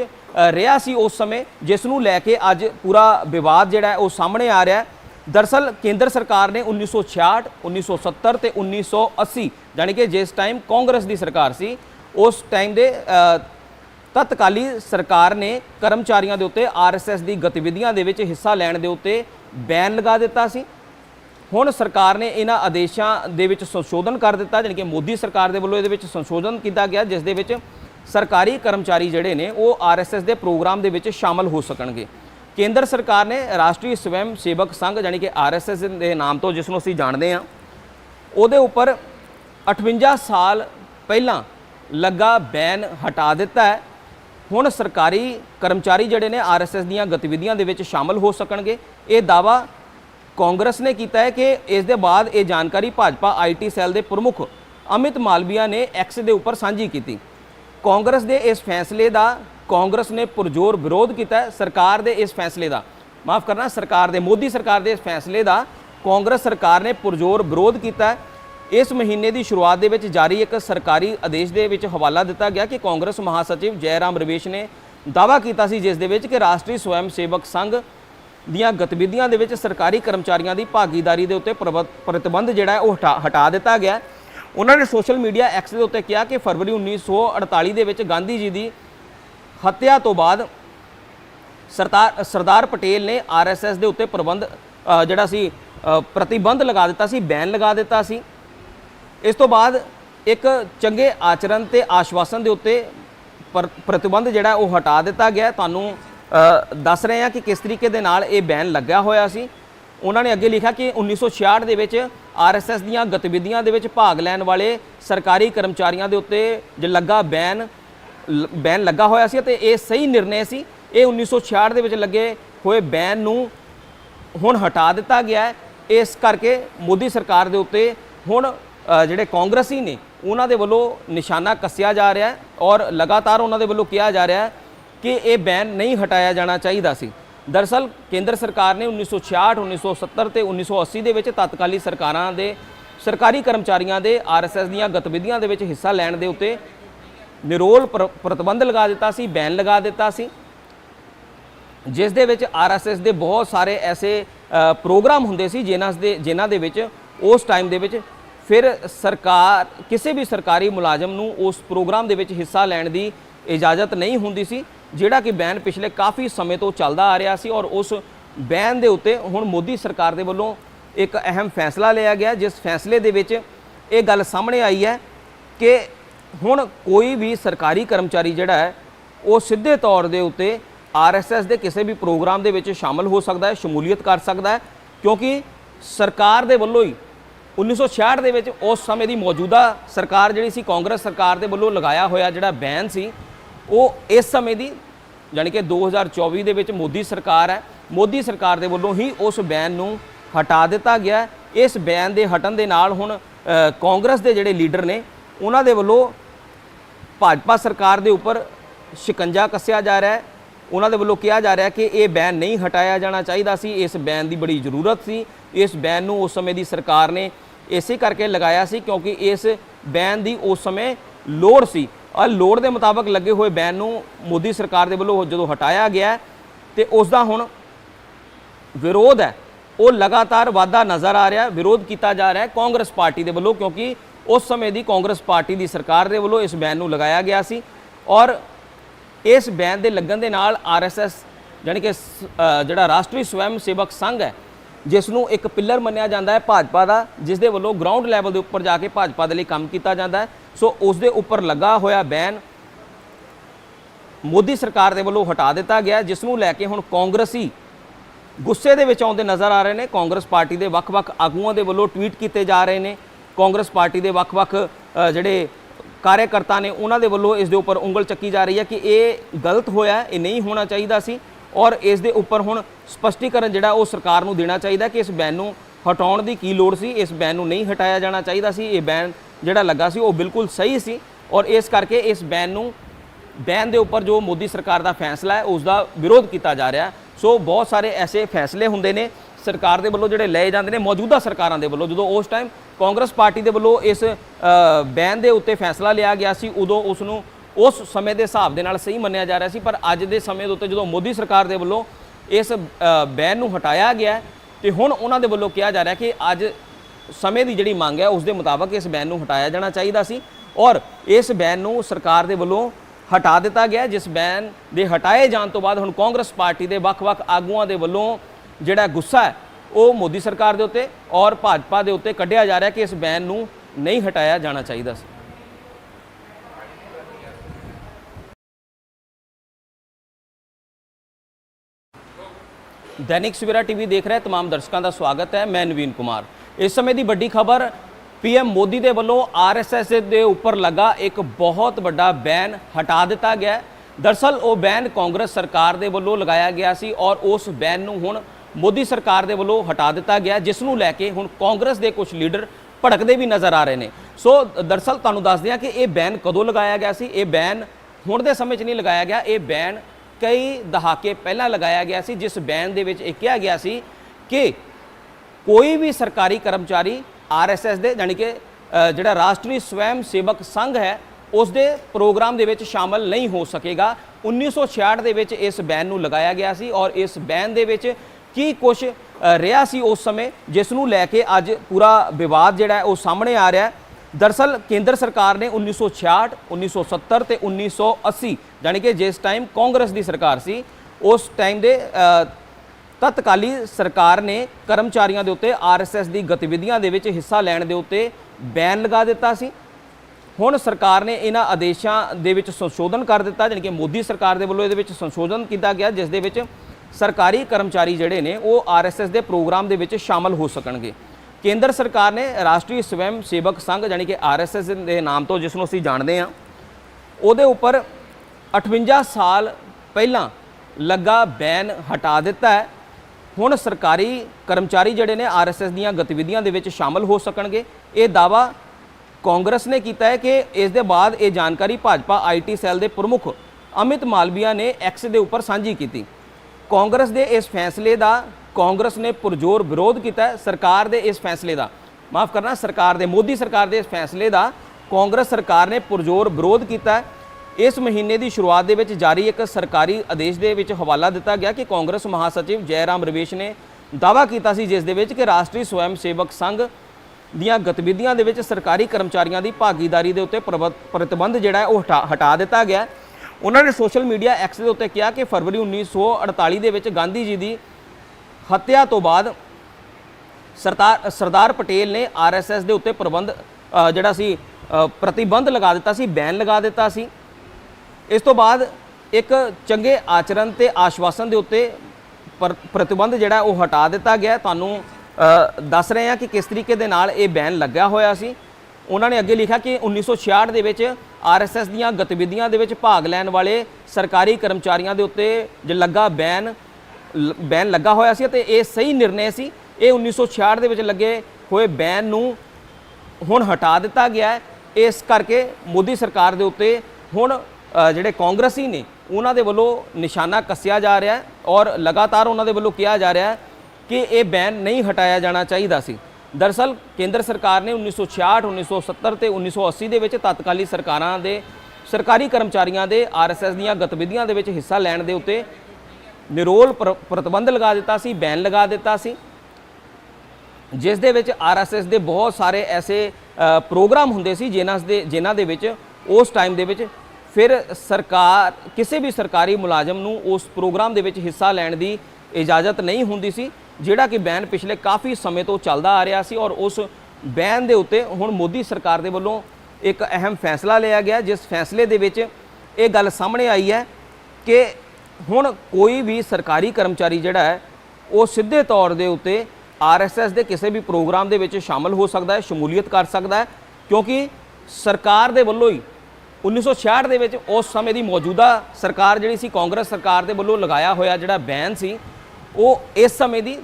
ਰਿਹਾ ਸੀ ਉਸ ਸਮੇਂ ਜਿਸ ਨੂੰ ਲੈ ਕੇ ਅੱਜ ਪੂਰਾ ਵਿਵਾਦ ਜਿਹੜਾ ਉਹ ਸਾਹਮਣੇ ਆ ਰਿਹਾ ਹੈ। ਦਰਸਲ ਕੇਂਦਰ ਸਰਕਾਰ ਨੇ 1966 1970 ਤੇ 1980 ਯਾਨੀ ਕਿ ਜਿਸ ਟਾਈਮ ਕਾਂਗਰਸ ਦੀ ਸਰਕਾਰ ਸੀ ਉਸ ਟਾਈਮ ਦੇ ਅ, ਤਤਕਾਲੀ ਸਰਕਾਰ ਨੇ ਕਰਮਚਾਰੀਆਂ ਦੇ ਉੱਤੇ ਆਰਐਸਐਸ ਦੀ ਗਤੀਵਿਧੀਆਂ ਦੇ ਵਿੱਚ ਹਿੱਸਾ ਲੈਣ ਦੇ ਉੱਤੇ ਬੈਨ ਲਗਾ ਦਿੱਤਾ ਸੀ। ਹੁਣ ਸਰਕਾਰ ਨੇ ਇਹਨਾਂ ਆਦੇਸ਼ਾਂ ਦੇ ਵਿੱਚ ਸੰਸ਼ੋਧਨ ਕਰ ਦਿੱਤਾ ਯਾਨੀ ਕਿ ਮੋਦੀ ਸਰਕਾਰ ਦੇ ਵੱਲੋਂ ਇਹਦੇ ਵਿੱਚ ਸੰਸ਼ੋਧਨ ਕੀਤਾ ਗਿਆ ਜਿਸ ਦੇ ਵਿੱਚ ਸਰਕਾਰੀ ਕਰਮਚਾਰੀ ਜਿਹੜੇ ਨੇ, ਉਹ ਆਰਐਸਐਸ ਦੇ ਪ੍ਰੋਗਰਾਮ ਦੇ ਵਿੱਚ ਸ਼ਾਮਲ ਹੋ ਸਕਣਗੇ। ਕੇਂਦਰ ਸਰਕਾਰ ਨੇ ਰਾਸ਼ਟਰੀ ਸਵੈਮ ਸੇਵਕ ਸੰਘ ਯਾਨੀ ਕਿ ਆਰਐਸਐਸ ਦੇ ਨਾਮ ਤੋਂ, ਜਿਸ ਨੂੰ ਅਸੀਂ ਜਾਣਦੇ ਹਾਂ, ਉਹਦੇ ਉੱਪਰ 58 ਸਾਲ ਪਹਿਲਾਂ ਲੱਗਾ ਬੈਨ ਹਟਾ ਦਿੱਤਾ ਹੈ। ਹੁਣ ਸਰਕਾਰੀ ਕਰਮਚਾਰੀ ਜਿਹੜੇ ਨੇ ਆਰਐਸਐਸ ਦੀਆਂ ਗਤੀਵਿਧੀਆਂ ਦੇ ਵਿੱਚ ਸ਼ਾਮਲ ਹੋ ਸਕਣਗੇ। ਇਹ ਦਾਵਾ ਕਾਂਗਰਸ ਨੇ ਕੀਤਾ ਹੈ ਕਿ ਇਸ ਦੇ ਬਾਅਦ ਇਹ ਜਾਣਕਾਰੀ ਭਾਜਪਾ ਆਈਟੀ ਸੈੱਲ ਦੇ ਪ੍ਰਮੁੱਖ ਅਮਿਤ ਮਾਲਵੀਆ ਨੇ ਐਕਸ ਦੇ ਉੱਪਰ ਸਾਂਝੀ ਕੀਤੀ। ਕਾਂਗਰਸ ਦੇ ਇਸ ਫੈਸਲੇ ਦਾ, ਕਾਂਗਰਸ ਨੇ ਪੁਰਜ਼ੋਰ ਵਿਰੋਧ ਕੀਤਾ ਸਰਕਾਰ ਦੇ ਇਸ ਫੈਸਲੇ ਦਾ। ਮਾਫ ਕਰਨਾ, ਸਰਕਾਰ ਦੇ, ਮੋਦੀ ਸਰਕਾਰ ਦੇ ਇਸ ਫੈਸਲੇ ਦਾ, ਕਾਂਗਰਸ ਸਰਕਾਰ ਨੇ ਪੁਰਜ਼ੋਰ ਵਿਰੋਧ ਕੀਤਾ ਇਸ ਮਹੀਨੇ ਦੀ ਸ਼ੁਰੂਆਤ ਦੇ ਵਿੱਚ ਜਾਰੀ ਇੱਕ ਸਰਕਾਰੀ ਆਦੇਸ਼ ਦੇ ਵਿੱਚ ਹਵਾਲਾ ਦਿੱਤਾ ਗਿਆ ਕਿ ਕਾਂਗਰਸ ਮਹਾਸਚਿਵ ਜੈਰਾਮ ਰਵੇਸ਼ ਨੇ ਦਾਅਵਾ ਕੀਤਾ ਸੀ, ਜਿਸ ਦੇ ਵਿੱਚ ਕਿ ਰਾਸ਼ਟਰੀ ਸਵੈਮ ਸੇਵਕ ਸੰਘ ਦੀਆਂ ਗਤੀਵਿਧੀਆਂ ਦੇ ਵਿੱਚ ਸਰਕਾਰੀ ਕਰਮਚਾਰੀਆਂ ਦੀ ਭਾਗੀਦਾਰੀ ਦੇ ਉੱਤੇ ਪ੍ਰਬ- ਪ੍ਰਤੀਬੰਧ ਜਿਹੜਾ ਉਹ ਹਟਾ ਹਟਾ ਦਿੱਤਾ ਗਿਆ ਉਹਨਾਂ ਨੇ ਸੋਸ਼ਲ ਮੀਡੀਆ ਐਕਸ ਦੇ ਉੱਤੇ ਕਿਹਾ ਕਿ ਫਰਵਰੀ 1948 ਦੇ ਵਿੱਚ ਗਾਂਧੀ ਜੀ ਦੀ ਹੱਤਿਆ ਤੋਂ ਬਾਅਦ ਸਰਦਾਰ ਸਰਦਾਰ ਪਟੇਲ ਨੇ ਆਰਐਸਐਸ ਦੇ ਉੱਤੇ ਪ੍ਰਬੰਧ ਜਿਹੜਾ ਸੀ ਪ੍ਰਤੀਬੰਧ ਲਗਾ ਦਿੱਤਾ ਸੀ, ਬੈਨ ਲਗਾ ਦਿੱਤਾ ਸੀ। ਇਸ ਤੋਂ ਬਾਅਦ ਇੱਕ ਚੰਗੇ ਆਚਰਣ ਤੇ ਆਸ਼ਵਾਸਨ ਦੇ ਉੱਤੇ ਪਰ- ਪ੍ਰਤੀਬੰਧ ਜਿਹੜਾ ਉਹ ਹਟਾ ਦਿੱਤਾ ਗਿਆ। ਤੁਹਾਨੂੰ ਦੱਸ ਰਹੇ ਹਾਂ ਕਿ ਕਿਸ ਤਰੀਕੇ ਦੇ ਨਾਲ ਇਹ ਬੈਨ ਲੱਗਿਆ ਹੋਇਆ ਸੀ। ਉਹਨਾਂ ਨੇ ਅੱਗੇ ਲਿਖਿਆ ਕਿ 1966 ਦੇ ਵਿੱਚ ਆਰਐਸਐਸ ਦੀਆਂ ਗਤੀਵਿਧੀਆਂ ਦੇ ਵਿੱਚ ਭਾਗ ਲੈਣ ਵਾਲੇ ਸਰਕਾਰੀ ਕਰਮਚਾਰੀਆਂ ਦੇ ਉੱਤੇ ਜੋ ਲੱਗਾ ਬੈਨ, ਲ- ਬੈਨ ਲੱਗਾ ਹੋਇਆ ਸੀ ਅਤੇ ਇਹ ਸਹੀ ਨਿਰਣੈ ਸੀ। ਇਹ 1966 ਦੇ ਵਿੱਚ ਲੱਗੇ ਹੋਏ ਬੈਨ ਨੂੰ ਹੁਣ ਹਟਾ ਦਿੱਤਾ ਗਿਆ ਹੈ। ਇਸ ਕਰਕੇ ਮੋਦੀ ਸਰਕਾਰ ਦੇ ਉੱਤੇ ਹੁਣ ਜਿਹੜੇ ਕਾਂਗਰਸੀ ਨੇ, ਉਹਨਾਂ ਦੇ ਵੱਲੋਂ ਨਿਸ਼ਾਨਾ ਕੱਸਿਆ ਜਾ ਰਿਹਾ ਹੈ ਔਰ ਲਗਾਤਾਰ ਉਹਨਾਂ ਦੇ ਵੱਲੋਂ ਕਿਹਾ ਜਾ ਰਿਹਾ ਹੈ ਕਿ ਇਹ ਬੈਨ ਨਹੀਂ ਹਟਾਇਆ ਜਾਣਾ ਚਾਹੀਦਾ ਸੀ। ਦਰਸਲ ਕੇਂਦਰ ਸਰਕਾਰ ਨੇ 1966 1970 ਤੇ 1980 ਦੇ ਵਿੱਚ ਤਤਕਾਲੀ ਸਰਕਾਰਾਂ ਦੇ, ਸਰਕਾਰੀ ਕਰਮਚਾਰੀਆਂ ਦੇ ਆਰਐਸਐਸ ਦੀਆਂ ਗਤੀਵਿਧੀਆਂ ਦੇ ਵਿੱਚ ਹਿੱਸਾ ਲੈਣ ਦੇ ਉੱਤੇ ਨਿਰੋਲ ਪ੍ਰ- ਪ੍ਰਤੀਬੰਧ ਲਗਾ ਦਿੱਤਾ ਸੀ, ਬੈਨ ਲਗਾ ਦਿੱਤਾ ਸੀ। ਜਿਸ ਦੇ ਵਿੱਚ ਆਰਐਸਐਸ ਦੇ ਬਹੁਤ ਸਾਰੇ ਐਸੇ ਪ੍ਰੋਗਰਾਮ ਹੁੰਦੇ ਸੀ ਜਿਨ੍ਹਾਂ ਦੇ ਜਿਨ੍ਹਾਂ ਦੇ ਵਿੱਚ ਉਸ ਟਾਈਮ ਦੇ ਵਿੱਚ ਫਿਰ ਸਰਕਾਰ, ਕਿਸੇ ਵੀ ਸਰਕਾਰੀ ਮੁਲਾਜ਼ਮ ਨੂੰ ਉਸ ਪ੍ਰੋਗਰਾਮ ਦੇ ਵਿੱਚ ਹਿੱਸਾ ਲੈਣ ਦੀ ਇਜਾਜ਼ਤ ਨਹੀਂ ਹੁੰਦੀ ਸੀ। ਜਿਹੜਾ ਕਿ ਬੈਨ ਪਿਛਲੇ ਕਾਫੀ ਸਮੇਂ ਤੋਂ ਚੱਲਦਾ ਆ ਰਿਹਾ ਸੀ ਔਰ ਉਸ ਬੈਨ ਦੇ ਉੱਤੇ ਹੁਣ ਮੋਦੀ ਸਰਕਾਰ ਦੇ ਵੱਲੋਂ ਇੱਕ ਅਹਿਮ ਫੈਸਲਾ ਲਿਆ ਗਿਆ। ਜਿਸ ਫੈਸਲੇ ਦੇ ਵਿੱਚ ਇਹ ਗੱਲ ਸਾਹਮਣੇ ਆਈ ਹੈ ਕਿ ਹੁਣ ਕੋਈ ਵੀ ਸਰਕਾਰੀ ਕਰਮਚਾਰੀ ਜਿਹੜਾ ਹੈ, ਉਹ ਸਿੱਧੇ ਤੌਰ ਦੇ ਉੱਤੇ ਆਰਐਸਐਸ ਦੇ ਕਿਸੇ ਵੀ ਪ੍ਰੋਗਰਾਮ ਦੇ ਵਿੱਚ ਸ਼ਾਮਲ ਹੋ ਸਕਦਾ ਹੈ, ਸ਼ਮੂਲੀਅਤ ਕਰ ਸਕਦਾ ਹੈ, ਕਿਉਂਕਿ ਸਰਕਾਰ ਦੇ ਵੱਲੋਂ ਹੀ 1966 ਦੇ ਵਿੱਚ ਉਸ ਸਮੇਂ ਦੀ ਮੌਜੂਦਾ ਸਰਕਾਰ ਜਿਹੜੀ ਸੀ, ਕਾਂਗਰਸ ਸਰਕਾਰ ਦੇ ਵੱਲੋਂ ਲਗਾਇਆ ਹੋਇਆ ਜਿਹੜਾ ਬੈਨ ਸੀ ਉਹ ਇਸ ਸਮੇਂ ਦੀ, ਯਾਨੀ ਕਿ 2024 ਦੇ ਵਿੱਚ ਮੋਦੀ ਸਰਕਾਰ ਹੈ, ਮੋਦੀ ਸਰਕਾਰ ਦੇ ਵੱਲੋਂ ਹੀ ਉਸ ਬੈਨ ਨੂੰ ਹਟਾ ਦਿੱਤਾ ਗਿਆ ਇਸ ਬੈਨ ਦੇ ਹਟਣ ਦੇ ਨਾਲ ਹੁਣ ਕਾਂਗਰਸ ਦੇ ਜਿਹੜੇ ਲੀਡਰ ਨੇ, ਉਹਨਾਂ ਦੇ ਵੱਲੋਂ ਭਾਜਪਾ ਸਰਕਾਰ ਦੇ ਉੱਪਰ ਸ਼ਿਕੰਜਾ ਕੱਸਿਆ ਜਾ ਰਿਹਾ ਹੈ। ਉਹਨਾਂ ਦੇ ਵੱਲੋਂ ਕਿਹਾ ਜਾ ਰਿਹਾ ਕਿ ਇਹ ਬੈਨ ਨਹੀਂ ਹਟਾਇਆ ਜਾਣਾ ਚਾਹੀਦਾ ਸੀ, ਇਸ ਬੈਨ ਦੀ ਬੜੀ ਜ਼ਰੂਰਤ ਸੀ। ਇਸ ਬੈਨ ਨੂੰ ਉਸ ਸਮੇਂ ਦੀ ਸਰਕਾਰ ਨੇ ਇਸੇ ਕਰਕੇ ਲਗਾਇਆ ਸੀ ਕਿਉਂਕਿ ਇਸ ਬੈਨ ਦੀ ਉਸ ਸਮੇਂ ਲੋੜ ਸੀ। ਔਰ ਲੋੜ ਦੇ ਮੁਤਾਬਕ ਲੱਗੇ ਹੋਏ ਬੈਨ ਨੂੰ ਮੋਦੀ ਸਰਕਾਰ ਦੇ ਵੱਲੋਂ ਜਦੋਂ ਹਟਾਇਆ ਗਿਆ ਹੈ, ਤੇ ਉਸ ਦਾ ਹੁਣ ਵਿਰੋਧ ਹੈ। ਉਹ ਲਗਾਤਾਰ ਵਾਧਾ ਨਜ਼ਰ ਆ ਰਿਹਾ ਵਿਰੋਧ ਕੀਤਾ ਜਾ ਰਿਹਾ ਕਾਂਗਰਸ ਪਾਰਟੀ ਦੇ ਵੱਲੋਂ ਕਿਉਂਕਿ ਉਸ ਸਮੇਂ ਦੀ ਕਾਂਗਰਸ ਪਾਰਟੀ ਦੀ ਸਰਕਾਰ ਦੇ ਵੱਲੋਂ ਇਸ ਬੈਨ ਨੂੰ ਲਗਾਇਆ ਗਿਆ ਸੀ। ਔਰ ਇਸ ਬੈਨ ਦੇ ਲੱਗਣ ਦੇ ਨਾਲ ਆਰਐਸਐਸ ਯਾਨੀ ਕਿ ਸ- ਅ, ਜਿਹੜਾ ਰਾਸ਼ਟਰੀ ਸਵੈਮ ਸੇਵਕ ਸੰਘ ਹੈ ਜਿਸ ਨੂੰ ਇੱਕ ਪਿੱਲਰ ਮੰਨਿਆ ਜਾਂਦਾ ਹੈ ਭਾਜਪਾ ਦਾ ਜਿਸ ਦੇ ਵੱਲੋਂ ਗਰਾਊਂਡ ਲੈਵਲ ਦੇ ਉੱਪਰ ਜਾ ਕੇ ਭਾਜਪਾ ਦੇ ਲਈ ਕੰਮ ਕੀਤਾ ਜਾਂਦਾ ਹੈ। ਸੋ ਉਸ ਦੇ ਉੱਪਰ ਲੱਗਾ ਹੋਇਆ ਬੈਨ ਮੋਦੀ ਸਰਕਾਰ ਦੇ ਵੱਲੋਂ ਹਟਾ ਦਿੱਤਾ ਗਿਆ, ਜਿਸ ਨੂੰ ਲੈ ਕੇ ਹੁਣ ਕਾਂਗਰਸੀ ਗੁੱਸੇ ਦੇ ਵਿੱਚ ਆਉਂਦੇ ਨਜ਼ਰ ਆ ਰਹੇ ਨੇ। ਕਾਂਗਰਸ ਪਾਰਟੀ ਦੇ ਵੱਖ-ਵੱਖ ਆਗੂਆਂ ਦੇ ਵੱਲੋਂ ਟਵੀਟ ਕੀਤੇ ਜਾ ਰਹੇ ਨੇ। ਕਾਂਗਰਸ ਪਾਰਟੀ ਦੇ ਵੱਖ-ਵੱਖ ਜਿਹੜੇ ਕਾਰਜਕਰਤਾ ਨੇ, ਉਹਨਾਂ ਦੇ ਵੱਲੋਂ ਇਸ ਦੇ ਉੱਪਰ ਉਂਗਲ ਚੱਕੀ ਜਾ ਰਹੀ ਹੈ ਕਿ ਇਹ ਗਲਤ ਹੋਇਆ ਇਹ ਨਹੀਂ ਹੋਣਾ ਚਾਹੀਦਾ ਸੀ। ਔਰ ਇਸ ਦੇ ਉੱਪਰ ਹੁਣ ਸਪਸ਼ਟੀਕਰਨ ਜਿਹੜਾ ਉਹ ਸਰਕਾਰ ਨੂੰ ਦੇਣਾ ਚਾਹੀਦਾ ਕਿ ਇਸ ਬੈਨ ਨੂੰ ਹਟਾਉਣ ਦੀ ਕੀ ਲੋੜ ਸੀ? ਇਸ ਬੈਨ ਨੂੰ ਨਹੀਂ ਹਟਾਇਆ ਜਾਣਾ ਚਾਹੀਦਾ ਸੀ। ਇਹ ਬੈਨ ਜਿਹੜਾ ਲੱਗਾ ਸੀ, ਉਹ ਬਿਲਕੁਲ ਸਹੀ ਸੀ ਔਰ ਇਸ ਕਰਕੇ ਇਸ ਬੈਨ ਨੂੰ ਬੈਨ ਦੇ ਉੱਪਰ ਜੋ ਮੋਦੀ ਸਰਕਾਰ ਦਾ ਫੈਸਲਾ ਹੈ ਉਸ ਦਾ ਵਿਰੋਧ ਕੀਤਾ ਜਾ ਰਿਹਾ ਸੋ ਬਹੁਤ ਸਾਰੇ ਐਸੇ ਫੈਸਲੇ ਹੁੰਦੇ ਨੇ, ਸਰਕਾਰ ਦੇ ਵੱਲੋਂ ਜਿਹੜੇ ਲਏ ਜਾਂਦੇ ਨੇ, ਮੌਜੂਦਾ ਸਰਕਾਰਾਂ ਦੇ ਵੱਲੋਂ। ਜਦੋਂ ਉਸ ਟਾਈਮ ਕਾਂਗਰਸ ਪਾਰਟੀ ਦੇ ਵੱਲੋਂ ਇਸ ਬੈਨ ਦੇ ਉੱਤੇ ਫੈਸਲਾ ਲਿਆ ਗਿਆ ਸੀ, ਉਦੋਂ ਉਸ ਨੂੰ ਉਸ ਸਮੇਂ ਦੇ ਹਿਸਾਬ ਦੇ ਨਾਲ ਸਹੀ ਮੰਨਿਆ ਜਾ ਰਿਹਾ ਸੀ। ਪਰ ਅੱਜ ਦੇ ਸਮੇਂ ਦੇ ਉੱਤੇ ਜਦੋਂ ਮੋਦੀ ਸਰਕਾਰ ਦੇ ਵੱਲੋਂ ਇਸ ਬੈਨ ਨੂੰ ਹਟਾਇਆ ਗਿਆ ਤੇ ਹੁਣ ਉਹਨਾਂ ਦੇ ਵੱਲੋਂ ਕਿਹਾ ਜਾ ਰਿਹਾ ਕਿ ਅੱਜ ਸਮੇਂ ਦੀ ਜਿਹੜੀ ਮੰਗ ਹੈ, ਉਸ ਦੇ ਮੁਤਾਬਕ ਇਸ ਬੈਨ ਨੂੰ ਹਟਾਇਆ ਜਾਣਾ ਚਾਹੀਦਾ ਸੀ ਔਰ ਇਸ ਬੈਨ ਨੂੰ ਸਰਕਾਰ ਦੇ ਵੱਲੋਂ ਹਟਾ ਦਿੱਤਾ ਗਿਆ। ਜਿਸ ਬੈਨ ਦੇ ਹਟਾਏ ਜਾਣ ਤੋਂ ਬਾਅਦ ਹੁਣ ਕਾਂਗਰਸ ਪਾਰਟੀ ਦੇ ਵੱਖ-ਵੱਖ ਆਗੂਆਂ ਦੇ ਵੱਲੋਂ ਜਿਹੜਾ ਗੁੱਸਾ ਹੈ, ਉਹ ਮੋਦੀ ਸਰਕਾਰ ਦੇ ਉੱਤੇ ਔਰ ਭਾਜਪਾ ਦੇ ਉੱਤੇ ਕੱਢਿਆ ਜਾ ਰਿਹਾ ਕਿ ਇਸ ਬੈਨ ਨੂੰ ਨਹੀਂ ਹਟਾਇਆ ਜਾਣਾ ਚਾਹੀਦਾ ਸੀ। ਦੈਨਿਕ ਸਵੇਰਾ ਟੀਵੀ ਦੇਖ ਰਹੇ तमाम ਦਰਸ਼ਕਾਂ ਦਾ ਸਵਾਗਤ ਹੈ ਮੈਂ ਨਵੀਨ ਕੁਮਾਰ ਇਸ ਸਮੇਂ ਦੀ ਵੱਡੀ ਖਬਰ ਪੀਐਮ ਮੋਦੀ ਦੇ ਵੱਲੋਂ ਆਰਐਸਐਸ ਦੇ ਉੱਪਰ ਲੱਗਾ ਇੱਕ ਬਹੁਤ ਵੱਡਾ ਬੈਨ ਹਟਾ ਦਿੱਤਾ ਗਿਆ ਹੈ। ਦਰਸਲ ਉਹ ਬੈਨ ਕਾਂਗਰਸ ਸਰਕਾਰ ਦੇ ਵੱਲੋਂ ਲਗਾਇਆ ਗਿਆ ਸੀ ਔਰ ਉਸ ਬੈਨ ਨੂੰ ਹੁਣ ਮੋਦੀ ਸਰਕਾਰ ਦੇ ਵੱਲੋਂ ਹਟਾ ਦਿੱਤਾ ਗਿਆ ਜਿਸ ਨੂੰ ਲੈ ਕੇ ਹੁਣ ਕਾਂਗਰਸ ਦੇ ਕੁਝ ਲੀਡਰ ਭੜਕਦੇ ਵੀ ਨਜ਼ਰ ਆ ਰਹੇ ਨੇ ਸੋ ਦਰਸਲ ਤੁਹਾਨੂੰ ਦੱਸਦੇ ਹਾਂ ਕਿ ਇਹ ਬੈਨ ਕਦੋਂ ਲਗਾਇਆ ਗਿਆ ਸੀ ਇਹ ਬੈਨ ਹੁਣ ਦੇ ਸਮੇਂ 'ਚ ਨਹੀਂ ਲਗਾਇਆ ਗਿਆ ਇਹ ਬੈਨ ਕਈ ਦਹਾਕੇ ਪਹਿਲਾਂ ਲਗਾਇਆ ਗਿਆ ਸੀ, ਜਿਸ ਬੈਨ ਦੇ ਵਿੱਚ ਇਹ ਕਿਹਾ ਗਿਆ ਸੀ ਕਿ ਕੋਈ ਵੀ ਸਰਕਾਰੀ ਕਰਮਚਾਰੀ ਆਰਐਸਐਸ ਦੇ ਯਾਨੀ ਕਿ ਜਿਹੜਾ ਰਾਸ਼ਟਰੀ ਸਵੈਮ ਸੇਵਕ ਸੰਘ ਹੈ, ਉਸ ਦੇ ਪ੍ਰੋਗਰਾਮ ਦੇ ਵਿੱਚ ਸ਼ਾਮਲ ਨਹੀਂ ਹੋ ਸਕੇਗਾ। 1966 ਦੇ ਵਿੱਚ ਇਸ ਬੈਨ ਨੂੰ ਲਗਾਇਆ ਗਿਆ ਸੀ ਔਰ ਇਸ ਬੈਨ ਦੇ ਵਿੱਚ ਕੀ ਕੁਝ ਰਿਹਾ ਸੀ ਉਸ ਸਮੇਂ, ਜਿਸ ਨੂੰ ਲੈ ਕੇ ਅੱਜ ਪੂਰਾ ਵਿਵਾਦ ਜਿਹੜਾ ਹੈ ਉਹ ਸਾਹਮਣੇ ਆ ਰਿਹਾ ਹੈ। ਦਰਸਲ ਕੇਂਦਰ ਸਰਕਾਰ ਨੇ 1966 1970 ਤੇ 1980 ਯਾਨੀ ਕਿ ਜਿਸ ਟਾਈਮ ਕਾਂਗਰਸ ਦੀ ਸਰਕਾਰ ਸੀ ਉਸ ਟਾਈਮ ਦੇ ਅ, ਤਤਕਾਲੀ ਸਰਕਾਰ ਨੇ ਕਰਮਚਾਰੀਆਂ ਦੇ ਉੱਤੇ ਆਰਐਸਐਸ ਦੀ ਗਤੀਵਿਧੀਆਂ ਦੇ ਵਿੱਚ ਹਿੱਸਾ ਲੈਣ ਦੇ ਉੱਤੇ ਬੈਨ ਲਗਾ ਦਿੱਤਾ ਸੀ ਹੁਣ ਸਰਕਾਰ ਨੇ ਇਹਨਾਂ ਆਦੇਸ਼ਾਂ ਦੇ ਵਿੱਚ ਸੰਸ਼ੋਧਨ ਕਰ ਦਿੱਤਾ ਜਾਣੀ ਕਿ ਮੋਦੀ ਸਰਕਾਰ ਦੇ ਵੱਲੋਂ ਇਹਦੇ ਵਿੱਚ ਸੰਸ਼ੋਧਨ ਕੀਤਾ ਗਿਆ ਜਿਸ ਦੇ ਵਿੱਚ ਸਰਕਾਰੀ ਕਰਮਚਾਰੀ ਜਿਹੜੇ ਨੇ ਉਹ ਆਰਐਸਐਸ ਦੇ ਪ੍ਰੋਗਰਾਮ ਦੇ ਵਿੱਚ ਸ਼ਾਮਲ ਹੋ ਸਕਣਗੇ ਕੇਂਦਰ ਸਰਕਾਰ ਨੇ ਰਾਸ਼ਟਰੀ ਸਵੈਮ ਸੇਵਕ ਸੰਘ ਜਾਣੀ ਕਿ ਆਰਐਸਐਸ ਦੇ ਨਾਮ ਤੋਂ ਜਿਸ ਨੂੰ ਅਸੀਂ ਜਾਣਦੇ ਹਾਂ, ਉਹਦੇ ਉੱਪਰ 58 ਸਾਲ ਪਹਿਲਾਂ ਲੱਗਾ ਬੈਨ ਹਟਾ ਦਿੱਤਾ ਹੈ। ਹੁਣ ਸਰਕਾਰੀ ਕਰਮਚਾਰੀ ਜਿਹੜੇ ਨੇ ਆਰਐਸਐਸ ਦੀਆਂ ਗਤੀਵਿਧੀਆਂ ਦੇ ਵਿੱਚ ਸ਼ਾਮਲ ਹੋ ਸਕਣਗੇ। ਇਹ ਦਾਵਾ ਕਾਂਗਰਸ ਨੇ ਕੀਤਾ ਹੈ ਕਿ ਇਸ ਦੇ ਬਾਅਦ ਇਹ ਜਾਣਕਾਰੀ ਭਾਜਪਾ ਆਈਟੀ ਸੈੱਲ ਦੇ ਪ੍ਰਮੁੱਖ ਅਮਿਤ ਮਾਲਵੀਆ ਨੇ ਐਕਸ ਦੇ ਉੱਪਰ ਸਾਂਝੀ ਕੀਤੀ। ਕਾਂਗਰਸ ਦੇ ਇਸ ਫੈਸਲੇ ਦਾ ਕਾਂਗਰਸ ਨੇ ਪੁਰਜ਼ੋਰ ਵਿਰੋਧ ਕੀਤਾ ਹੈ ਸਰਕਾਰ ਦੇ ਇਸ ਫੈਸਲੇ ਦਾ। ਮਾਫ ਕਰਨਾ, ਸਰਕਾਰ ਦੇ, ਮੋਦੀ ਸਰਕਾਰ ਦੇ ਇਸ ਫੈਸਲੇ ਦਾ ਕਾਂਗਰਸ ਸਰਕਾਰ ਨੇ ਪੁਰਜ਼ੋਰ ਵਿਰੋਧ ਕੀਤਾ ਹੈ। ਇਸ ਮਹੀਨੇ ਦੀ ਸ਼ੁਰੂਆਤ ਦੇ ਵਿੱਚ ਜਾਰੀ ਇੱਕ ਸਰਕਾਰੀ ਆਦੇਸ਼ ਦੇ ਵਿੱਚ ਹਵਾਲਾ ਦਿੱਤਾ ਗਿਆ ਕਿ ਕਾਂਗਰਸ ਮਹਾਸਚਿਵ ਜੈਰਾਮ ਰਵੇਸ਼ ਨੇ ਦਾਅਵਾ ਕੀਤਾ ਸੀ ਜਿਸ ਦੇ ਵਿੱਚ ਕਿ ਰਾਸ਼ਟਰੀ ਸਵੈਮ ਸੇਵਕ ਸੰਘ ਦੀਆਂ ਗਤੀਵਿਧੀਆਂ ਦੇ ਵਿੱਚ ਸਰਕਾਰੀ ਕਰਮਚਾਰੀਆਂ ਦੀ ਭਾਗੀਦਾਰੀ ਦੇ ਉੱਤੇ ਪ੍ਰਬ- ਪ੍ਰਤਿਬੰਧ ਜਿਹੜਾ ਉਹ ਹਟਾ ਹਟਾ ਦਿੱਤਾ ਗਿਆ ਉਹਨਾਂ ਨੇ ਸੋਸ਼ਲ ਮੀਡੀਆ ਐਕਸ ਦੇ ਉੱਤੇ ਕਿਹਾ ਕਿ ਫਰਵਰੀ 1948 ਦੇ ਵਿੱਚ ਗਾਂਧੀ ਜੀ ਦੀ ਹੱਤਿਆ ਤੋਂ ਬਾਅਦ ਸਰਦਾਰ ਸਰਦਾਰ ਪਟੇਲ ਨੇ ਆਰਐਸਐਸ ਦੇ ਉੱਤੇ ਪ੍ਰਬੰਧ ਜਿਹੜਾ ਸੀ ਪ੍ਰਤੀਬੰਧ ਲਗਾ ਦਿੱਤਾ ਸੀ, ਬੈਨ ਲਗਾ ਦਿੱਤਾ ਸੀ। ਇਸ ਤੋਂ ਬਾਅਦ ਇੱਕ ਚੰਗੇ ਆਚਰਣ ਤੇ ਆਸ਼ਵਾਸਨ ਦੇ ਉੱਤੇ ਪਰ- ਪ੍ਰਤੀਬੰਧ ਜਿਹੜਾ ਉਹ ਹਟਾ ਦਿੱਤਾ ਗਿਆ। ਤੁਹਾਨੂੰ ਦੱਸ ਰਹੇ ਹਾਂ ਕਿ ਕਿਸ ਤਰੀਕੇ ਦੇ ਨਾਲ ਇਹ ਬੈਨ ਲੱਗਿਆ ਹੋਇਆ ਸੀ। ਉਹਨਾਂ ਨੇ ਅੱਗੇ ਲਿਖਿਆ ਕਿ 1966 ਦੇ ਵਿੱਚ ਆਰਐਸਐਸ ਦੀਆਂ ਗਤੀਵਿਧੀਆਂ ਦੇ ਵਿੱਚ ਭਾਗ ਲੈਣ ਵਾਲੇ ਸਰਕਾਰੀ ਕਰਮਚਾਰੀਆਂ ਦੇ ਉੱਤੇ ਜੇ ਲੱਗਾ ਬੈਨ ਬੈਨ ਲੱਗਾ ਹੋਇਆ ਸੀ ਤੇ ਇਹ ਸਹੀ ਨਿਰਣੈ ਸੀ। ਇਹ 1966 ਦੇ ਵਿੱਚ ਲੱਗੇ ਹੋਏ ਬੈਨ ਨੂੰ ਹੁਣ ਹਟਾ ਦਿੱਤਾ ਗਿਆ ਹੈ। ਇਸ ਕਰਕੇ ਮੋਦੀ ਸਰਕਾਰ ਦੇ ਉੱਤੇ ਹੁਣ ਜਿਹੜੇ ਕਾਂਗਰਸੀ ਨੇ, ਉਹਨਾਂ ਦੇ ਵੱਲੋਂ ਨਿਸ਼ਾਨਾ ਕੱਸਿਆ ਜਾ ਰਿਹਾ ਹੈ ਔਰ ਲਗਾਤਾਰ ਉਹਨਾਂ ਦੇ ਵੱਲੋਂ ਕਿਹਾ ਜਾ ਰਿਹਾ ਹੈ ਕਿ ਇਹ ਬੈਨ ਨਹੀਂ ਹਟਾਇਆ ਜਾਣਾ ਚਾਹੀਦਾ ਸੀ। ਦਰਸਲ ਕੇਂਦਰ ਸਰਕਾਰ ਨੇ 1966 1970 ਤੇ 1980 ਦੇ ਵਿੱਚ ਤਤਕਾਲੀ ਸਰਕਾਰਾਂ ਦੇ, ਸਰਕਾਰੀ ਕਰਮਚਾਰੀਆਂ ਦੇ ਆਰਐਸਐਸ ਦੀਆਂ ਗਤੀਵਿਧੀਆਂ ਦੇ ਵਿੱਚ ਹਿੱਸਾ ਲੈਣ ਦੇ ਉੱਤੇ ਨਿਰੋਲ ਪ੍ਰ- ਪ੍ਰਤੀਬੰਧ ਲਗਾ ਦਿੱਤਾ ਸੀ, ਬੈਨ ਲਗਾ ਦਿੱਤਾ ਸੀ, ਜਿਸ ਦੇ ਵਿੱਚ ਆਰਐਸਐਸ ਦੇ ਬਹੁਤ ਸਾਰੇ ਐਸੇ ਪ੍ਰੋਗਰਾਮ ਹੁੰਦੇ ਸੀ ਜਿਨ੍ਹਾਂ ਦੇ ਜਿਨ੍ਹਾਂ ਦੇ ਵਿੱਚ ਉਸ ਟਾਈਮ ਦੇ ਵਿੱਚ ਫਿਰ ਸਰਕਾਰ, ਕਿਸੇ ਵੀ ਸਰਕਾਰੀ ਮੁਲਾਜ਼ਮ ਨੂੰ ਉਸ ਪ੍ਰੋਗਰਾਮ ਦੇ ਵਿੱਚ ਹਿੱਸਾ ਲੈਣ ਦੀ ਇਜਾਜ਼ਤ ਨਹੀਂ ਹੁੰਦੀ ਸੀ, ਜਿਹੜਾ ਕਿ ਬੈਨ ਪਿਛਲੇ ਕਾਫੀ ਸਮੇਂ ਤੋਂ ਚੱਲਦਾ ਆ ਰਿਹਾ ਸੀ ਔਰ ਉਸ ਬੈਨ ਦੇ ਉੱਤੇ ਹੁਣ ਮੋਦੀ ਸਰਕਾਰ ਦੇ ਵੱਲੋਂ ਇੱਕ ਅਹਿਮ ਫੈਸਲਾ ਲਿਆ ਗਿਆ, ਜਿਸ ਫੈਸਲੇ ਦੇ ਵਿੱਚ ਇਹ ਗੱਲ ਸਾਹਮਣੇ ਆਈ ਹੈ ਕਿ ਹੁਣ ਕੋਈ ਵੀ ਸਰਕਾਰੀ ਕਰਮਚਾਰੀ ਜਿਹੜਾ ਹੈ, ਉਹ ਸਿੱਧੇ ਤੌਰ ਦੇ ਉੱਤੇ ਆਰਐਸਐਸ ਦੇ ਕਿਸੇ ਵੀ ਪ੍ਰੋਗਰਾਮ ਦੇ ਵਿੱਚ ਸ਼ਾਮਲ ਹੋ ਸਕਦਾ ਹੈ, ਸ਼ਮੂਲੀਅਤ ਕਰ ਸਕਦਾ ਹੈ, ਕਿਉਂਕਿ ਸਰਕਾਰ ਦੇ ਵੱਲੋਂ ਹੀ 1966 ਦੇ ਵਿੱਚ ਉਸ ਸਮੇਂ ਦੀ ਮੌਜੂਦਾ ਸਰਕਾਰ ਜਿਹੜੀ ਸੀ, ਕਾਂਗਰਸ ਸਰਕਾਰ ਦੇ ਵੱਲੋਂ ਲਗਾਇਆ ਹੋਇਆ ਜਿਹੜਾ ਬੈਨ ਸੀ, ਉਹ ਇਸ ਸਮੇਂ ਦੀ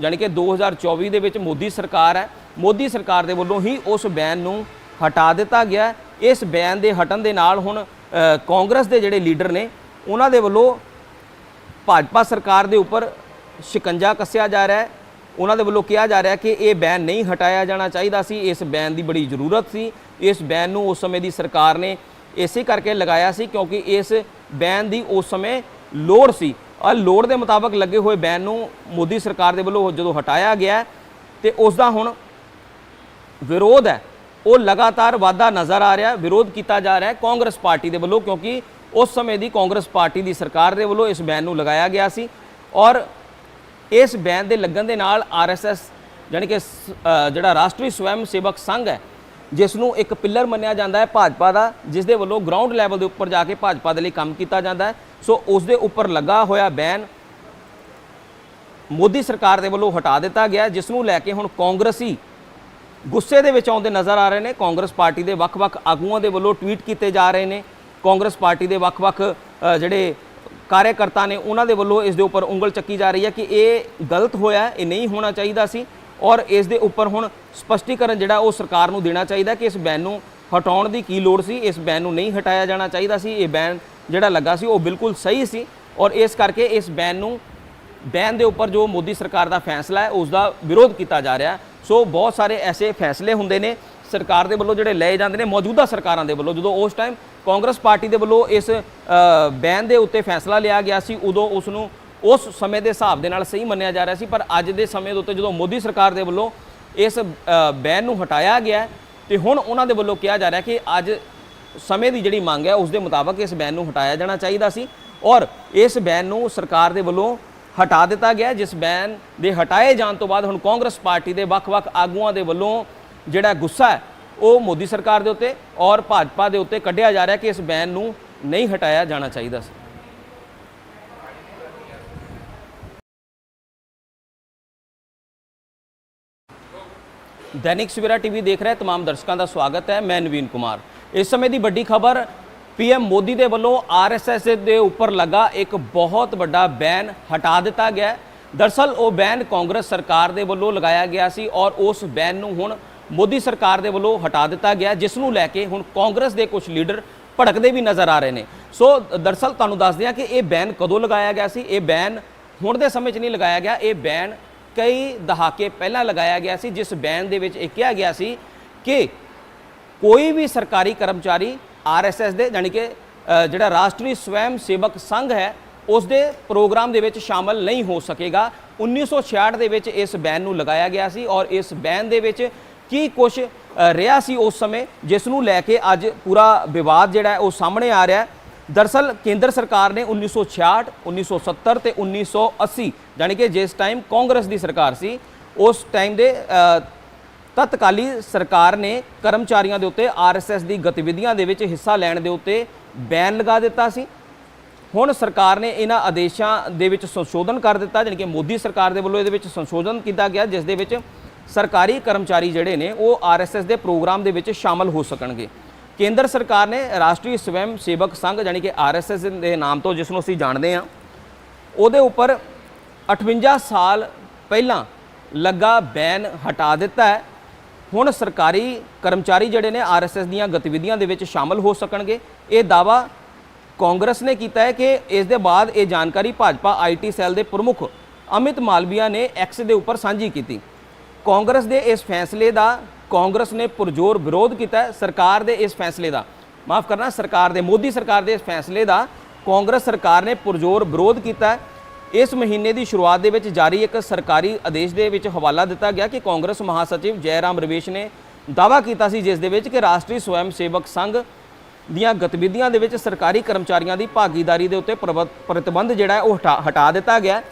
ਯਾਨੀ ਕਿ 2024 ਦੇ ਵਿੱਚ ਮੋਦੀ ਸਰਕਾਰ ਹੈ। ਮੋਦੀ ਸਰਕਾਰ ਦੇ ਵੱਲੋਂ ਹੀ ਉਸ ਬੈਨ ਨੂੰ ਹਟਾ ਦਿੱਤਾ ਗਿਆ ਇਸ ਬੈਨ ਦੇ ਹਟਣ ਦੇ ਨਾਲ ਹੁਣ ਕਾਂਗਰਸ ਦੇ ਜਿਹੜੇ ਲੀਡਰ ਨੇ, ਉਹਨਾਂ ਦੇ ਵੱਲੋਂ ਭਾਜਪਾ ਸਰਕਾਰ ਦੇ ਉੱਪਰ ਸ਼ਿਕੰਜਾ ਕੱਸਿਆ ਜਾ ਰਿਹਾ ਹੈ। ਉਹਨਾਂ ਦੇ ਵੱਲੋਂ ਕਿਹਾ ਜਾ ਰਿਹਾ ਕਿ ਇਹ ਬੈਨ ਨਹੀਂ ਹਟਾਇਆ ਜਾਣਾ ਚਾਹੀਦਾ ਸੀ। ਇਸ ਬੈਨ ਦੀ ਬੜੀ ਜ਼ਰੂਰਤ ਸੀ। ਇਸ ਬੈਨ ਨੂੰ ਉਸ ਸਮੇਂ ਦੀ ਸਰਕਾਰ ਨੇ ਇਸੇ ਕਰਕੇ ਲਗਾਇਆ ਸੀ ਕਿਉਂਕਿ ਇਸ ਬੈਨ ਦੀ ਉਸ ਸਮੇਂ ਲੋੜ ਸੀ। ਔਰ ਲੋੜ ਦੇ ਮੁਤਾਬਕ ਲੱਗੇ ਹੋਏ ਬੈਨ ਨੂੰ ਮੋਦੀ ਸਰਕਾਰ ਦੇ ਵੱਲੋਂ ਜਦੋਂ ਹਟਾਇਆ ਗਿਆ ਹੈ, ਤੇ ਉਸ ਦਾ ਹੁਣ ਵਿਰੋਧ ਹੈ। ਉਹ ਲਗਾਤਾਰ ਵਾਧਾ ਨਜ਼ਰ ਆ ਰਿਹਾ ਵਿਰੋਧ ਕੀਤਾ ਜਾ ਰਿਹਾ ਹੈ ਕਾਂਗਰਸ ਪਾਰਟੀ ਦੇ ਵੱਲੋਂ ਕਿਉਂਕਿ ਉਸ ਸਮੇਂ ਦੀ ਕਾਂਗਰਸ ਪਾਰਟੀ ਦੀ ਸਰਕਾਰ ਦੇ ਵੱਲੋਂ ਇਸ ਬੈਨ ਨੂੰ ਲਗਾਇਆ ਗਿਆ ਸੀ ਔਰ ਇਸ ਬੈਨ ਦੇ ਲੱਗਣ ਦੇ ਨਾਲ ਆਰਐਸਐਸ ਯਾਨੀ ਕਿ ਸ- ਅ, ਜਿਹੜਾ ਰਾਸ਼ਟਰੀ ਸਵੈਮ ਸੇਵਕ ਸੰਘ ਹੈ ਜਿਸ ਨੂੰ ਇੱਕ ਪਿੱਲਰ ਮੰਨਿਆ ਜਾਂਦਾ ਹੈ ਭਾਜਪਾ ਦਾ ਜਿਸ ਦੇ ਵੱਲੋਂ ਗਰਾਊਂਡ ਲੈਵਲ ਦੇ ਉੱਪਰ ਜਾ ਕੇ ਭਾਜਪਾ ਦੇ ਲਈ ਕੰਮ ਕੀਤਾ ਜਾਂਦਾ ਹੈ। ਸੋ ਉਸ ਦੇ ਉੱਪਰ ਲੱਗਾ ਹੋਇਆ ਬੈਨ ਮੋਦੀ ਸਰਕਾਰ ਦੇ ਵੱਲੋਂ ਹਟਾ ਦਿੱਤਾ ਗਿਆ ਜਿਸ ਨੂੰ ਲੈ ਕੇ ਹੁਣ ਕਾਂਗਰਸੀ ਗੁੱਸੇ ਦੇ ਵਿੱਚ ਆਉਂਦੇ ਨਜ਼ਰ ਆ ਰਹੇ ਨੇ। ਕਾਂਗਰਸ ਪਾਰਟੀ ਦੇ ਵੱਖ-ਵੱਖ ਆਗੂਆਂ ਦੇ ਵੱਲੋਂ ਟਵੀਟ ਕੀਤੇ ਜਾ ਰਹੇ ਨੇ। ਕਾਂਗਰਸ ਪਾਰਟੀ ਦੇ ਵੱਖ-ਵੱਖ ਜਿਹੜੇ ਕਾਰਜਕਰਤਾ ਨੇ ਉਹਨਾਂ ਦੇ ਵੱਲੋਂ ਇਸ ਦੇ ਉੱਪਰ ਉਂਗਲ ਚੱਕੀ ਜਾ ਰਹੀ ਹੈ ਕਿ ਇਹ ਗਲਤ ਹੋਇਆ ਇਹ ਨਹੀਂ ਹੋਣਾ ਚਾਹੀਦਾ ਸੀ ਔਰ ਇਸ ਦੇ ਉੱਪਰ ਹੁਣ ਸਪਸ਼ਟੀਕਰਨ ਜਿਹੜਾ ਉਹ ਸਰਕਾਰ ਨੂੰ ਦੇਣਾ ਚਾਹੀਦਾ ਕਿ ਇਸ ਬੈਨ ਨੂੰ ਹਟਾਉਣ ਦੀ ਕੀ ਲੋੜ ਸੀ, ਇਸ ਬੈਨ ਨੂੰ ਨਹੀਂ ਹਟਾਇਆ ਜਾਣਾ ਚਾਹੀਦਾ ਸੀ, ਇਹ ਬੈਨ ਜਿਹੜਾ ਲੱਗਾ ਸੀ ਉਹ ਬਿਲਕੁਲ ਸਹੀ ਸੀ ਔਰ ਇਸ ਕਰਕੇ ਇਸ ਬੈਨ ਨੂੰ, ਬੈਨ ਦੇ ਉੱਪਰ ਜੋ ਮੋਦੀ ਸਰਕਾਰ ਦਾ ਫੈਸਲਾ ਹੈ, ਉਸ ਦਾ ਵਿਰੋਧ ਕੀਤਾ ਜਾ ਰਿਹਾ ਸੋ ਬਹੁਤ ਸਾਰੇ ਐਸੇ ਫੈਸਲੇ ਹੁੰਦੇ ਨੇ, ਸਰਕਾਰ ਦੇ ਵੱਲੋਂ ਜਿਹੜੇ ਲਏ ਜਾਂਦੇ ਨੇ, ਮੌਜੂਦਾ ਸਰਕਾਰਾਂ ਦੇ ਵੱਲੋਂ ਜਦੋਂ ਉਸ ਟਾਈਮ ਕਾਂਗਰਸ ਪਾਰਟੀ ਦੇ ਵੱਲੋਂ ਇਸ ਬੈਨ ਦੇ ਉੱਤੇ ਫੈਸਲਾ ਲਿਆ ਗਿਆ ਸੀ ਉਦੋਂ ਉਸ ਨੂੰ ਉਸ ਸਮੇਂ ਦੇ ਹਿਸਾਬ ਦੇ ਨਾਲ ਸਹੀ ਮੰਨਿਆ ਜਾ ਰਿਹਾ ਸੀ ਪਰ ਅੱਜ ਦੇ ਸਮੇਂ ਦੇ ਉੱਤੇ ਜਦੋਂ ਮੋਦੀ ਸਰਕਾਰ ਦੇ ਵੱਲੋਂ ਇਸ ਬੈਨ ਨੂੰ ਹਟਾਇਆ ਗਿਆ ਹੈ, ਤੇ ਹੁਣ ਉਹਨਾਂ ਦੇ ਵੱਲੋਂ ਕਿਹਾ ਜਾ ਰਿਹਾ ਕਿ ਅੱਜ ਸਮੇਂ ਦੀ ਜਿਹੜੀ ਮੰਗ ਹੈ ਉਸ ਦੇ ਮੁਤਾਬਕ ਇਸ ਬੈਨ ਨੂੰ ਹਟਾਇਆ ਜਾਣਾ ਚਾਹੀਦਾ ਸੀ ਔਰ ਇਸ ਬੈਨ ਨੂੰ ਸਰਕਾਰ ਦੇ ਵੱਲੋਂ ਹਟਾ ਦਿੱਤਾ ਗਿਆ ਜਿਸ ਬੈਨ ਦੇ ਹਟਾਏ ਜਾਣ ਤੋਂ ਬਾਅਦ ਹੁਣ ਕਾਂਗਰਸ ਪਾਰਟੀ ਦੇ ਵੱਖ-ਵੱਖ ਆਗੂਆਂ ਦੇ ਵੱਲੋਂ ਜਿਹੜਾ ਗੁੱਸਾ ਹੈ ਉਹ ਮੋਦੀ ਸਰਕਾਰ ਦੇ ਉੱਤੇ ਔਰ ਭਾਜਪਾ ਦੇ ਉੱਤੇ ਕੱਢਿਆ ਜਾ ਰਿਹਾ ਕਿ ਇਸ ਬੈਨ ਨੂੰ ਨਹੀਂ ਹਟਾਇਆ ਜਾਣਾ ਚਾਹੀਦਾ ਸੀ ਦੈਨਿਕ ਸਵੇਰਾ ਟੀਵੀ ਦੇਖ ਰਹੇ तमाम ਦਰਸ਼ਕਾਂ ਦਾ ਸਵਾਗਤ ਹੈ ਮੈਂ ਨਵੀਨ ਕੁਮਾਰ ਇਸ ਸਮੇਂ ਦੀ ਵੱਡੀ ਖਬਰ ਪੀਐਮ ਮੋਦੀ ਦੇ ਵੱਲੋਂ ਆਰਐਸਐਸ ਦੇ ਉੱਪਰ ਲੱਗਾ ਇੱਕ ਬਹੁਤ ਵੱਡਾ ਬੈਨ ਹਟਾ ਦਿੱਤਾ ਗਿਆ ਹੈ। ਦਰਸਲ ਉਹ ਬੈਨ ਕਾਂਗਰਸ ਸਰਕਾਰ ਦੇ ਵੱਲੋਂ ਲਗਾਇਆ ਗਿਆ ਸੀ ਔਰ ਉਸ ਬੈਨ ਨੂੰ ਹੁਣ ਮੋਦੀ ਸਰਕਾਰ ਦੇ ਵੱਲੋਂ ਹਟਾ ਦਿੱਤਾ ਗਿਆ, ਜਿਸ ਨੂੰ ਲੈ ਕੇ ਹੁਣ ਕਾਂਗਰਸ ਦੇ ਕੁਝ ਲੀਡਰ ਭੜਕਦੇ ਵੀ ਨਜ਼ਰ ਆ ਰਹੇ ਨੇ। ਸੋ ਦਰਸਲ ਤੁਹਾਨੂੰ ਦੱਸਦੇ ਹਾਂ ਕਿ ਇਹ ਬੈਨ ਕਦੋਂ ਲਗਾਇਆ ਗਿਆ ਸੀ? ਇਹ ਬੈਨ ਹੁਣ ਦੇ ਸਮੇਂ 'ਚ ਨਹੀਂ ਲਗਾਇਆ ਗਿਆ। ਇਹ ਬੈਨ ਕਈ ਦਹਾਕੇ ਪਹਿਲਾਂ ਲਗਾਇਆ ਗਿਆ ਸੀ, ਜਿਸ ਬੈਨ ਦੇ ਵਿੱਚ ਇਹ ਕਿਹਾ ਗਿਆ ਸੀ ਕਿ ਕੋਈ ਵੀ ਸਰਕਾਰੀ ਕਰਮਚਾਰੀ ਆਰਐਸਐਸ ਦੇ, ਯਾਨੀ ਕਿ ਜਿਹੜਾ ਰਾਸ਼ਟਰੀ ਸਵੈਮ ਸੇਵਕ ਸੰਘ ਹੈ, ਉਸ ਦੇ ਪ੍ਰੋਗਰਾਮ ਦੇ ਵਿੱਚ ਸ਼ਾਮਲ ਨਹੀਂ ਹੋ ਸਕੇਗਾ। 1966 ਦੇ ਵਿੱਚ ਇਸ ਬੈਨ ਨੂੰ ਲਗਾਇਆ ਗਿਆ ਸੀ ਔਰ ਇਸ ਬੈਨ ਦੇ ਵਿੱਚ ਕੀ ਕੁਝ ਰਿਹਾ ਸੀ ਉਸ ਸਮੇਂ ਜਿਸ ਨੂੰ ਲੈ ਕੇ ਅੱਜ ਪੂਰਾ ਵਿਵਾਦ ਜਿਹੜਾ ਉਹ ਸਾਹਮਣੇ ਆ ਰਿਹਾ ਹੈ? ਦਰਸਲ ਕੇਂਦਰ ਸਰਕਾਰ ਨੇ 1966 1970 ਤੇ 1980 ਯਾਨੀ ਕਿ ਜਿਸ ਟਾਈਮ ਕਾਂਗਰਸ ਦੀ ਸਰਕਾਰ ਸੀ ਉਸ ਟਾਈਮ ਦੇ ਅ, ਤਤਕਾਲੀ ਸਰਕਾਰ ਨੇ ਕਰਮਚਾਰੀਆਂ ਦੇ ਉੱਤੇ ਆਰਐਸਐਸ ਦੀ ਗਤੀਵਿਧੀਆਂ ਦੇ ਵਿੱਚ ਹਿੱਸਾ ਲੈਣ ਦੇ ਉੱਤੇ ਬੈਨ ਲਗਾ ਦਿੱਤਾ ਸੀ। ਹੁਣ ਸਰਕਾਰ ਨੇ ਇਹਨਾਂ ਆਦੇਸ਼ਾਂ ਦੇ ਵਿੱਚ ਸੰਸ਼ੋਧਨ ਕਰ ਦਿੱਤਾ ਜਾਣੀ ਕਿ ਮੋਦੀ ਸਰਕਾਰ ਦੇ ਵੱਲੋਂ ਇਹਦੇ ਵਿੱਚ ਸੰਸ਼ੋਧਨ ਕੀਤਾ ਗਿਆ ਜਿਸ ਦੇ ਵਿੱਚ ਸਰਕਾਰੀ ਕਰਮਚਾਰੀ ਜਿਹੜੇ ਨੇ, ਉਹ ਆਰਐਸਐਸ ਦੇ ਪ੍ਰੋਗਰਾਮ ਦੇ ਵਿੱਚ ਸ਼ਾਮਲ ਹੋ ਸਕਣਗੇ। ਕੇਂਦਰ ਸਰਕਾਰ ਨੇ ਰਾਸ਼ਟਰੀ ਸਵੈਮ ਸੇਵਕ ਸੰਘ, ਜਾਣੀ ਕਿ ਆਰਐਸਐਸ ਦੇ ਨਾਮ ਤੋਂ, ਜਿਸ ਨੂੰ ਅਸੀਂ ਜਾਣਦੇ ਹਾਂ, ਉਹਦੇ ਉੱਪਰ 58 ਸਾਲ ਪਹਿਲਾਂ ਲੱਗਾ ਬੈਨ ਹਟਾ ਦਿੱਤਾ ਹੈ। ਹੁਣ ਸਰਕਾਰੀ ਕਰਮਚਾਰੀ ਜਿਹੜੇ ਨੇ ਆਰਐਸਐਸ ਦੀਆਂ ਗਤੀਵਿਧੀਆਂ ਦੇ ਵਿੱਚ ਸ਼ਾਮਲ ਹੋ ਸਕਣਗੇ। ਇਹ ਦਾਵਾ ਕਾਂਗਰਸ ਨੇ ਕੀਤਾ ਹੈ ਕਿ ਇਸ ਦੇ ਬਾਅਦ ਇਹ ਜਾਣਕਾਰੀ ਭਾਜਪਾ ਆਈਟੀ ਸੈੱਲ ਦੇ ਪ੍ਰਮੁੱਖ ਅਮਿਤ ਮਾਲਵੀਆ ਨੇ ਐਕਸ ਦੇ ਉੱਪਰ ਸਾਂਝੀ ਕੀਤੀ। ਕਾਂਗਰਸ ਦੇ ਇਸ ਫੈਸਲੇ ਦਾ, ਕਾਂਗਰਸ ਨੇ ਪੁਰਜ਼ੋਰ ਵਿਰੋਧ ਕੀਤਾ ਸਰਕਾਰ ਦੇ ਇਸ ਫੈਸਲੇ ਦਾ ਮਾਫ ਕਰਨਾ, ਸਰਕਾਰ ਦੇ, ਮੋਦੀ ਸਰਕਾਰ ਦੇ ਇਸ ਫੈਸਲੇ ਦਾ, ਕਾਂਗਰਸ ਸਰਕਾਰ ਨੇ ਪੁਰਜ਼ੋਰ ਵਿਰੋਧ ਕੀਤਾ ਇਸ ਮਹੀਨੇ ਦੀ ਸ਼ੁਰੂਆਤ ਦੇ ਵਿੱਚ ਜਾਰੀ ਇੱਕ ਸਰਕਾਰੀ ਆਦੇਸ਼ ਦੇ ਵਿੱਚ ਹਵਾਲਾ ਦਿੱਤਾ ਗਿਆ ਕਿ ਕਾਂਗਰਸ ਮਹਾਸਚਿਵ ਜੈਰਾਮ ਰਵੇਸ਼ ਨੇ ਦਾਅਵਾ ਕੀਤਾ ਸੀ ਜਿਸ ਦੇ ਵਿੱਚ ਕਿ ਰਾਸ਼ਟਰੀ ਸਵੈਮ ਸੇਵਕ ਸੰਘ ਦੀਆਂ ਗਤੀਵਿਧੀਆਂ ਦੇ ਵਿੱਚ ਸਰਕਾਰੀ ਕਰਮਚਾਰੀਆਂ ਦੀ ਭਾਗੀਦਾਰੀ ਦੇ ਉੱਤੇ ਪ੍ਰਬ- ਪ੍ਰਤਿਬੰਧ ਜਿਹੜਾ ਹੈ ਉਹ ਹਟਾ ਹਟਾ ਦਿੱਤਾ ਗਿਆ ਹੈ।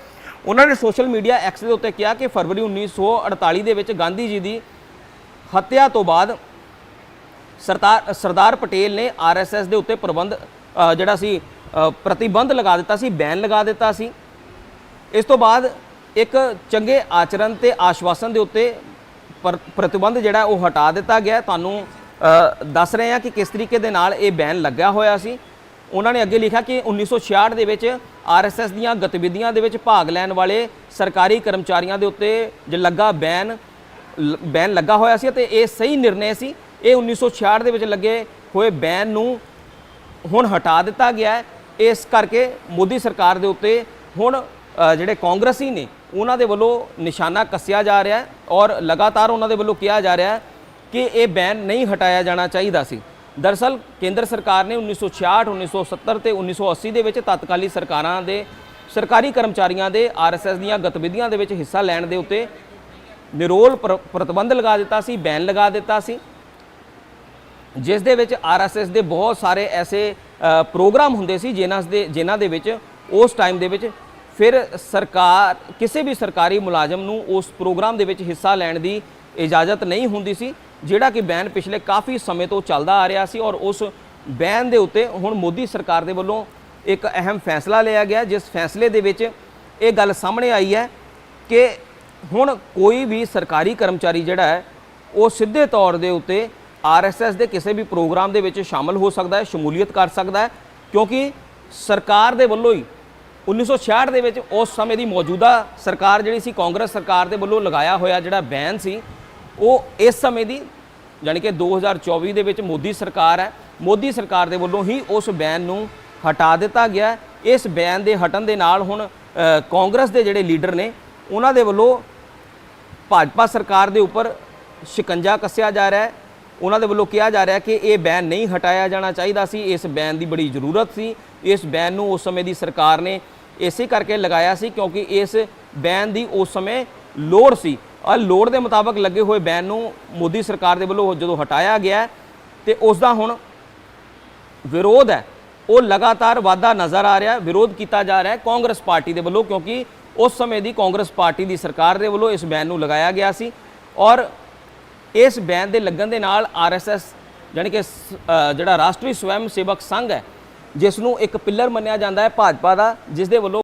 ਉਹਨਾਂ ਨੇ ਸੋਸ਼ਲ ਮੀਡੀਆ ਐਕਸ ਦੇ ਉੱਤੇ ਕਿਹਾ ਕਿ ਫਰਵਰੀ 1948 ਦੇ ਵਿੱਚ ਗਾਂਧੀ ਜੀ ਦੀ ਹੱਤਿਆ ਤੋਂ ਬਾਅਦ ਸਰਦਾਰ ਸਰਦਾਰ ਪਟੇਲ ਨੇ ਆਰਐਸਐਸ ਦੇ ਉੱਤੇ ਪ੍ਰਬੰਧ ਜਿਹੜਾ ਸੀ ਪ੍ਰਤੀਬੰਧ ਲਗਾ ਦਿੱਤਾ ਸੀ, ਬੈਨ ਲਗਾ ਦਿੱਤਾ ਸੀ। ਇਸ ਤੋਂ ਬਾਅਦ ਇੱਕ ਚੰਗੇ ਆਚਰਣ ਤੇ ਆਸ਼ਵਾਸਨ ਦੇ ਉੱਤੇ ਪਰ- ਪ੍ਰਤੀਬੰਧ ਜਿਹੜਾ ਉਹ ਹਟਾ ਦਿੱਤਾ ਗਿਆ। ਤੁਹਾਨੂੰ ਦੱਸ ਰਹੇ ਹਾਂ ਕਿ ਕਿਸ ਤਰੀਕੇ ਦੇ ਨਾਲ ਇਹ ਬੈਨ ਲੱਗਿਆ ਹੋਇਆ ਸੀ। ਉਹਨਾਂ ਨੇ ਅੱਗੇ ਲਿਖਿਆ ਕਿ 1966 ਦੇ ਵਿੱਚ ਆਰਐਸਐਸ ਦੀਆਂ ਗਤੀਵਿਧੀਆਂ ਦੇ ਵਿੱਚ ਭਾਗ ਲੈਣ ਵਾਲੇ ਸਰਕਾਰੀ ਕਰਮਚਾਰੀਆਂ ਦੇ ਉੱਤੇ ਜੇ ਲੱਗਾ ਬੈਨ, ਲ- ਬੈਨ ਲੱਗਾ ਹੋਇਆ ਸੀ ਅਤੇ ਇਹ ਸਹੀ ਨਿਰਣੈ ਸੀ। ਇਹ 1966 ਦੇ ਵਿੱਚ ਲੱਗੇ ਹੋਏ ਬੈਨ ਨੂੰ ਹੁਣ ਹਟਾ ਦਿੱਤਾ ਗਿਆ ਹੈ। ਇਸ ਕਰਕੇ ਮੋਦੀ ਸਰਕਾਰ ਦੇ ਉੱਤੇ ਹੁਣ ਜਿਹੜੇ ਕਾਂਗਰਸੀ ਨੇ, ਉਹਨਾਂ ਦੇ ਵੱਲੋਂ ਨਿਸ਼ਾਨਾ ਕੱਸਿਆ ਜਾ ਰਿਹਾ ਹੈ ਔਰ ਲਗਾਤਾਰ ਉਹਨਾਂ ਦੇ ਵੱਲੋਂ ਕਿਹਾ ਜਾ ਰਿਹਾ ਹੈ ਕਿ ਇਹ ਬੈਨ ਨਹੀਂ ਹਟਾਇਆ ਜਾਣਾ ਚਾਹੀਦਾ ਸੀ। ਦਰਅਸਲ ਕੇਂਦਰ ਸਰਕਾਰ ਨੇ 1966 1970 ਤੇ 1980 ਦੇ ਵਿੱਚ ਤਤਕਾਲੀ ਸਰਕਾਰਾਂ ਦੇ, ਸਰਕਾਰੀ ਕਰਮਚਾਰੀਆਂ ਦੇ ਆਰਐਸਐਸ ਦੀਆਂ ਗਤੀਵਿਧੀਆਂ ਦੇ ਵਿੱਚ ਹਿੱਸਾ ਲੈਣ ਦੇ ਉੱਤੇ ਨਿਰੋਲ ਪ੍ਰ- ਪ੍ਰਤੀਬੰਧ ਲਗਾ ਦਿੱਤਾ ਸੀ, ਬੈਨ ਲਗਾ ਦਿੱਤਾ ਸੀ। ਜਿਸ ਦੇ ਵਿੱਚ ਆਰਐਸਐਸ ਦੇ ਬਹੁਤ ਸਾਰੇ ਐਸੇ ਪ੍ਰੋਗਰਾਮ ਹੁੰਦੇ ਸੀ ਜਿਨ੍ਹਾਂ ਦੇ ਜਿਨ੍ਹਾਂ ਦੇ ਵਿੱਚ ਉਸ ਟਾਈਮ ਦੇ ਵਿੱਚ ਫਿਰ ਸਰਕਾਰ, ਕਿਸੇ ਵੀ ਸਰਕਾਰੀ ਮੁਲਾਜ਼ਮ ਨੂੰ ਉਸ ਪ੍ਰੋਗਰਾਮ ਦੇ ਵਿੱਚ ਹਿੱਸਾ ਲੈਣ ਦੀ ਇਜਾਜ਼ਤ ਨਹੀਂ ਹੁੰਦੀ ਸੀ। ਜਿਹੜਾ ਕਿ ਬੈਨ ਪਿਛਲੇ ਕਾਫੀ ਸਮੇਂ ਤੋਂ ਚੱਲਦਾ ਆ ਰਿਹਾ ਸੀ ਔਰ ਉਸ ਬੈਨ ਦੇ ਉੱਤੇ ਹੁਣ ਮੋਦੀ ਸਰਕਾਰ ਦੇ ਵੱਲੋਂ ਇੱਕ ਅਹਿਮ ਫੈਸਲਾ ਲਿਆ ਗਿਆ। ਜਿਸ ਫੈਸਲੇ ਦੇ ਵਿੱਚ ਇਹ ਗੱਲ ਸਾਹਮਣੇ ਆਈ ਹੈ ਕਿ ਹੁਣ ਕੋਈ ਵੀ ਸਰਕਾਰੀ ਕਰਮਚਾਰੀ ਜਿਹੜਾ ਹੈ, ਉਹ ਸਿੱਧੇ ਤੌਰ ਦੇ ਉੱਤੇ ਆਰਐਸਐਸ ਦੇ ਕਿਸੇ ਵੀ ਪ੍ਰੋਗਰਾਮ ਦੇ ਵਿੱਚ ਸ਼ਾਮਲ ਹੋ ਸਕਦਾ ਹੈ, ਸ਼ਮੂਲੀਅਤ ਕਰ ਸਕਦਾ ਹੈ, ਕਿਉਂਕਿ ਸਰਕਾਰ ਦੇ ਵੱਲੋਂ ਹੀ 1966 ਦੇ ਵਿੱਚ ਉਸ ਸਮੇਂ ਦੀ ਮੌਜੂਦਾ ਸਰਕਾਰ ਜਿਹੜੀ ਸੀ, ਕਾਂਗਰਸ ਸਰਕਾਰ ਦੇ ਵੱਲੋਂ ਲਗਾਇਆ ਹੋਇਆ ਜਿਹੜਾ ਬੈਨ ਸੀ ਉਹ ਇਸ ਸਮੇਂ ਦੀ ਯਾਨੀ ਕਿ 2024 ਦੇ ਵਿੱਚ ਮੋਦੀ ਸਰਕਾਰ ਹੈ, ਮੋਦੀ ਸਰਕਾਰ ਦੇ ਵੱਲੋਂ ਹੀ ਉਸ ਬੈਨ ਨੂੰ ਹਟਾ ਦਿੱਤਾ ਗਿਆ ਇਸ ਬੈਨ ਦੇ ਹਟਣ ਦੇ ਨਾਲ ਹੁਣ ਕਾਂਗਰਸ ਦੇ ਜਿਹੜੇ ਲੀਡਰ ਨੇ, ਉਹਨਾਂ ਦੇ ਵੱਲੋਂ ਭਾਜਪਾ ਸਰਕਾਰ ਦੇ ਉੱਪਰ ਸ਼ਿਕੰਜਾ ਕੱਸਿਆ ਜਾ ਰਿਹਾ ਹੈ। ਉਹਨਾਂ ਦੇ ਵੱਲੋਂ ਕਿਹਾ ਜਾ ਰਿਹਾ ਕਿ ਇਹ ਬੈਨ ਨਹੀਂ ਹਟਾਇਆ ਜਾਣਾ ਚਾਹੀਦਾ ਸੀ। ਇਸ ਬੈਨ ਦੀ ਬੜੀ ਜ਼ਰੂਰਤ ਸੀ। ਇਸ ਬੈਨ ਨੂੰ ਉਸ ਸਮੇਂ ਦੀ ਸਰਕਾਰ ਨੇ ਇਸੇ ਕਰਕੇ ਲਗਾਇਆ ਸੀ ਕਿਉਂਕਿ ਇਸ ਬੈਨ ਦੀ ਉਸ ਸਮੇਂ ਲੋੜ ਸੀ। ਔਰ ਲੋੜ ਦੇ ਮੁਤਾਬਕ ਲੱਗੇ ਹੋਏ ਬੈਨ ਨੂੰ ਮੋਦੀ ਸਰਕਾਰ ਦੇ ਵੱਲੋਂ ਜਦੋਂ ਹਟਾਇਆ ਗਿਆ ਹੈ, ਤੇ ਉਸ ਦਾ ਹੁਣ ਵਿਰੋਧ ਹੈ। ਉਹ ਲਗਾਤਾਰ ਵਾਧਾ ਨਜ਼ਰ ਆ ਰਿਹਾ ਵਿਰੋਧ ਕੀਤਾ ਜਾ ਰਿਹਾ ਕਾਂਗਰਸ ਪਾਰਟੀ ਦੇ ਵੱਲੋਂ ਕਿਉਂਕਿ ਉਸ ਸਮੇਂ ਦੀ ਕਾਂਗਰਸ ਪਾਰਟੀ ਦੀ ਸਰਕਾਰ ਦੇ ਵੱਲੋਂ ਇਸ ਬੈਨ ਨੂੰ ਲਗਾਇਆ ਗਿਆ ਸੀ ਔਰ ਇਸ ਬੈਨ ਦੇ ਲੱਗਣ ਦੇ ਨਾਲ ਆਰਐਸਐਸ ਯਾਨੀ ਕਿ ਸ- ਅ, ਜਿਹੜਾ ਰਾਸ਼ਟਰੀ ਸਵੈਮ ਸੇਵਕ ਸੰਘ ਹੈ ਜਿਸ ਨੂੰ ਇੱਕ ਪਿੱਲਰ ਮੰਨਿਆ ਜਾਂਦਾ ਹੈ ਭਾਜਪਾ ਦਾ ਜਿਸ ਦੇ ਵੱਲੋਂ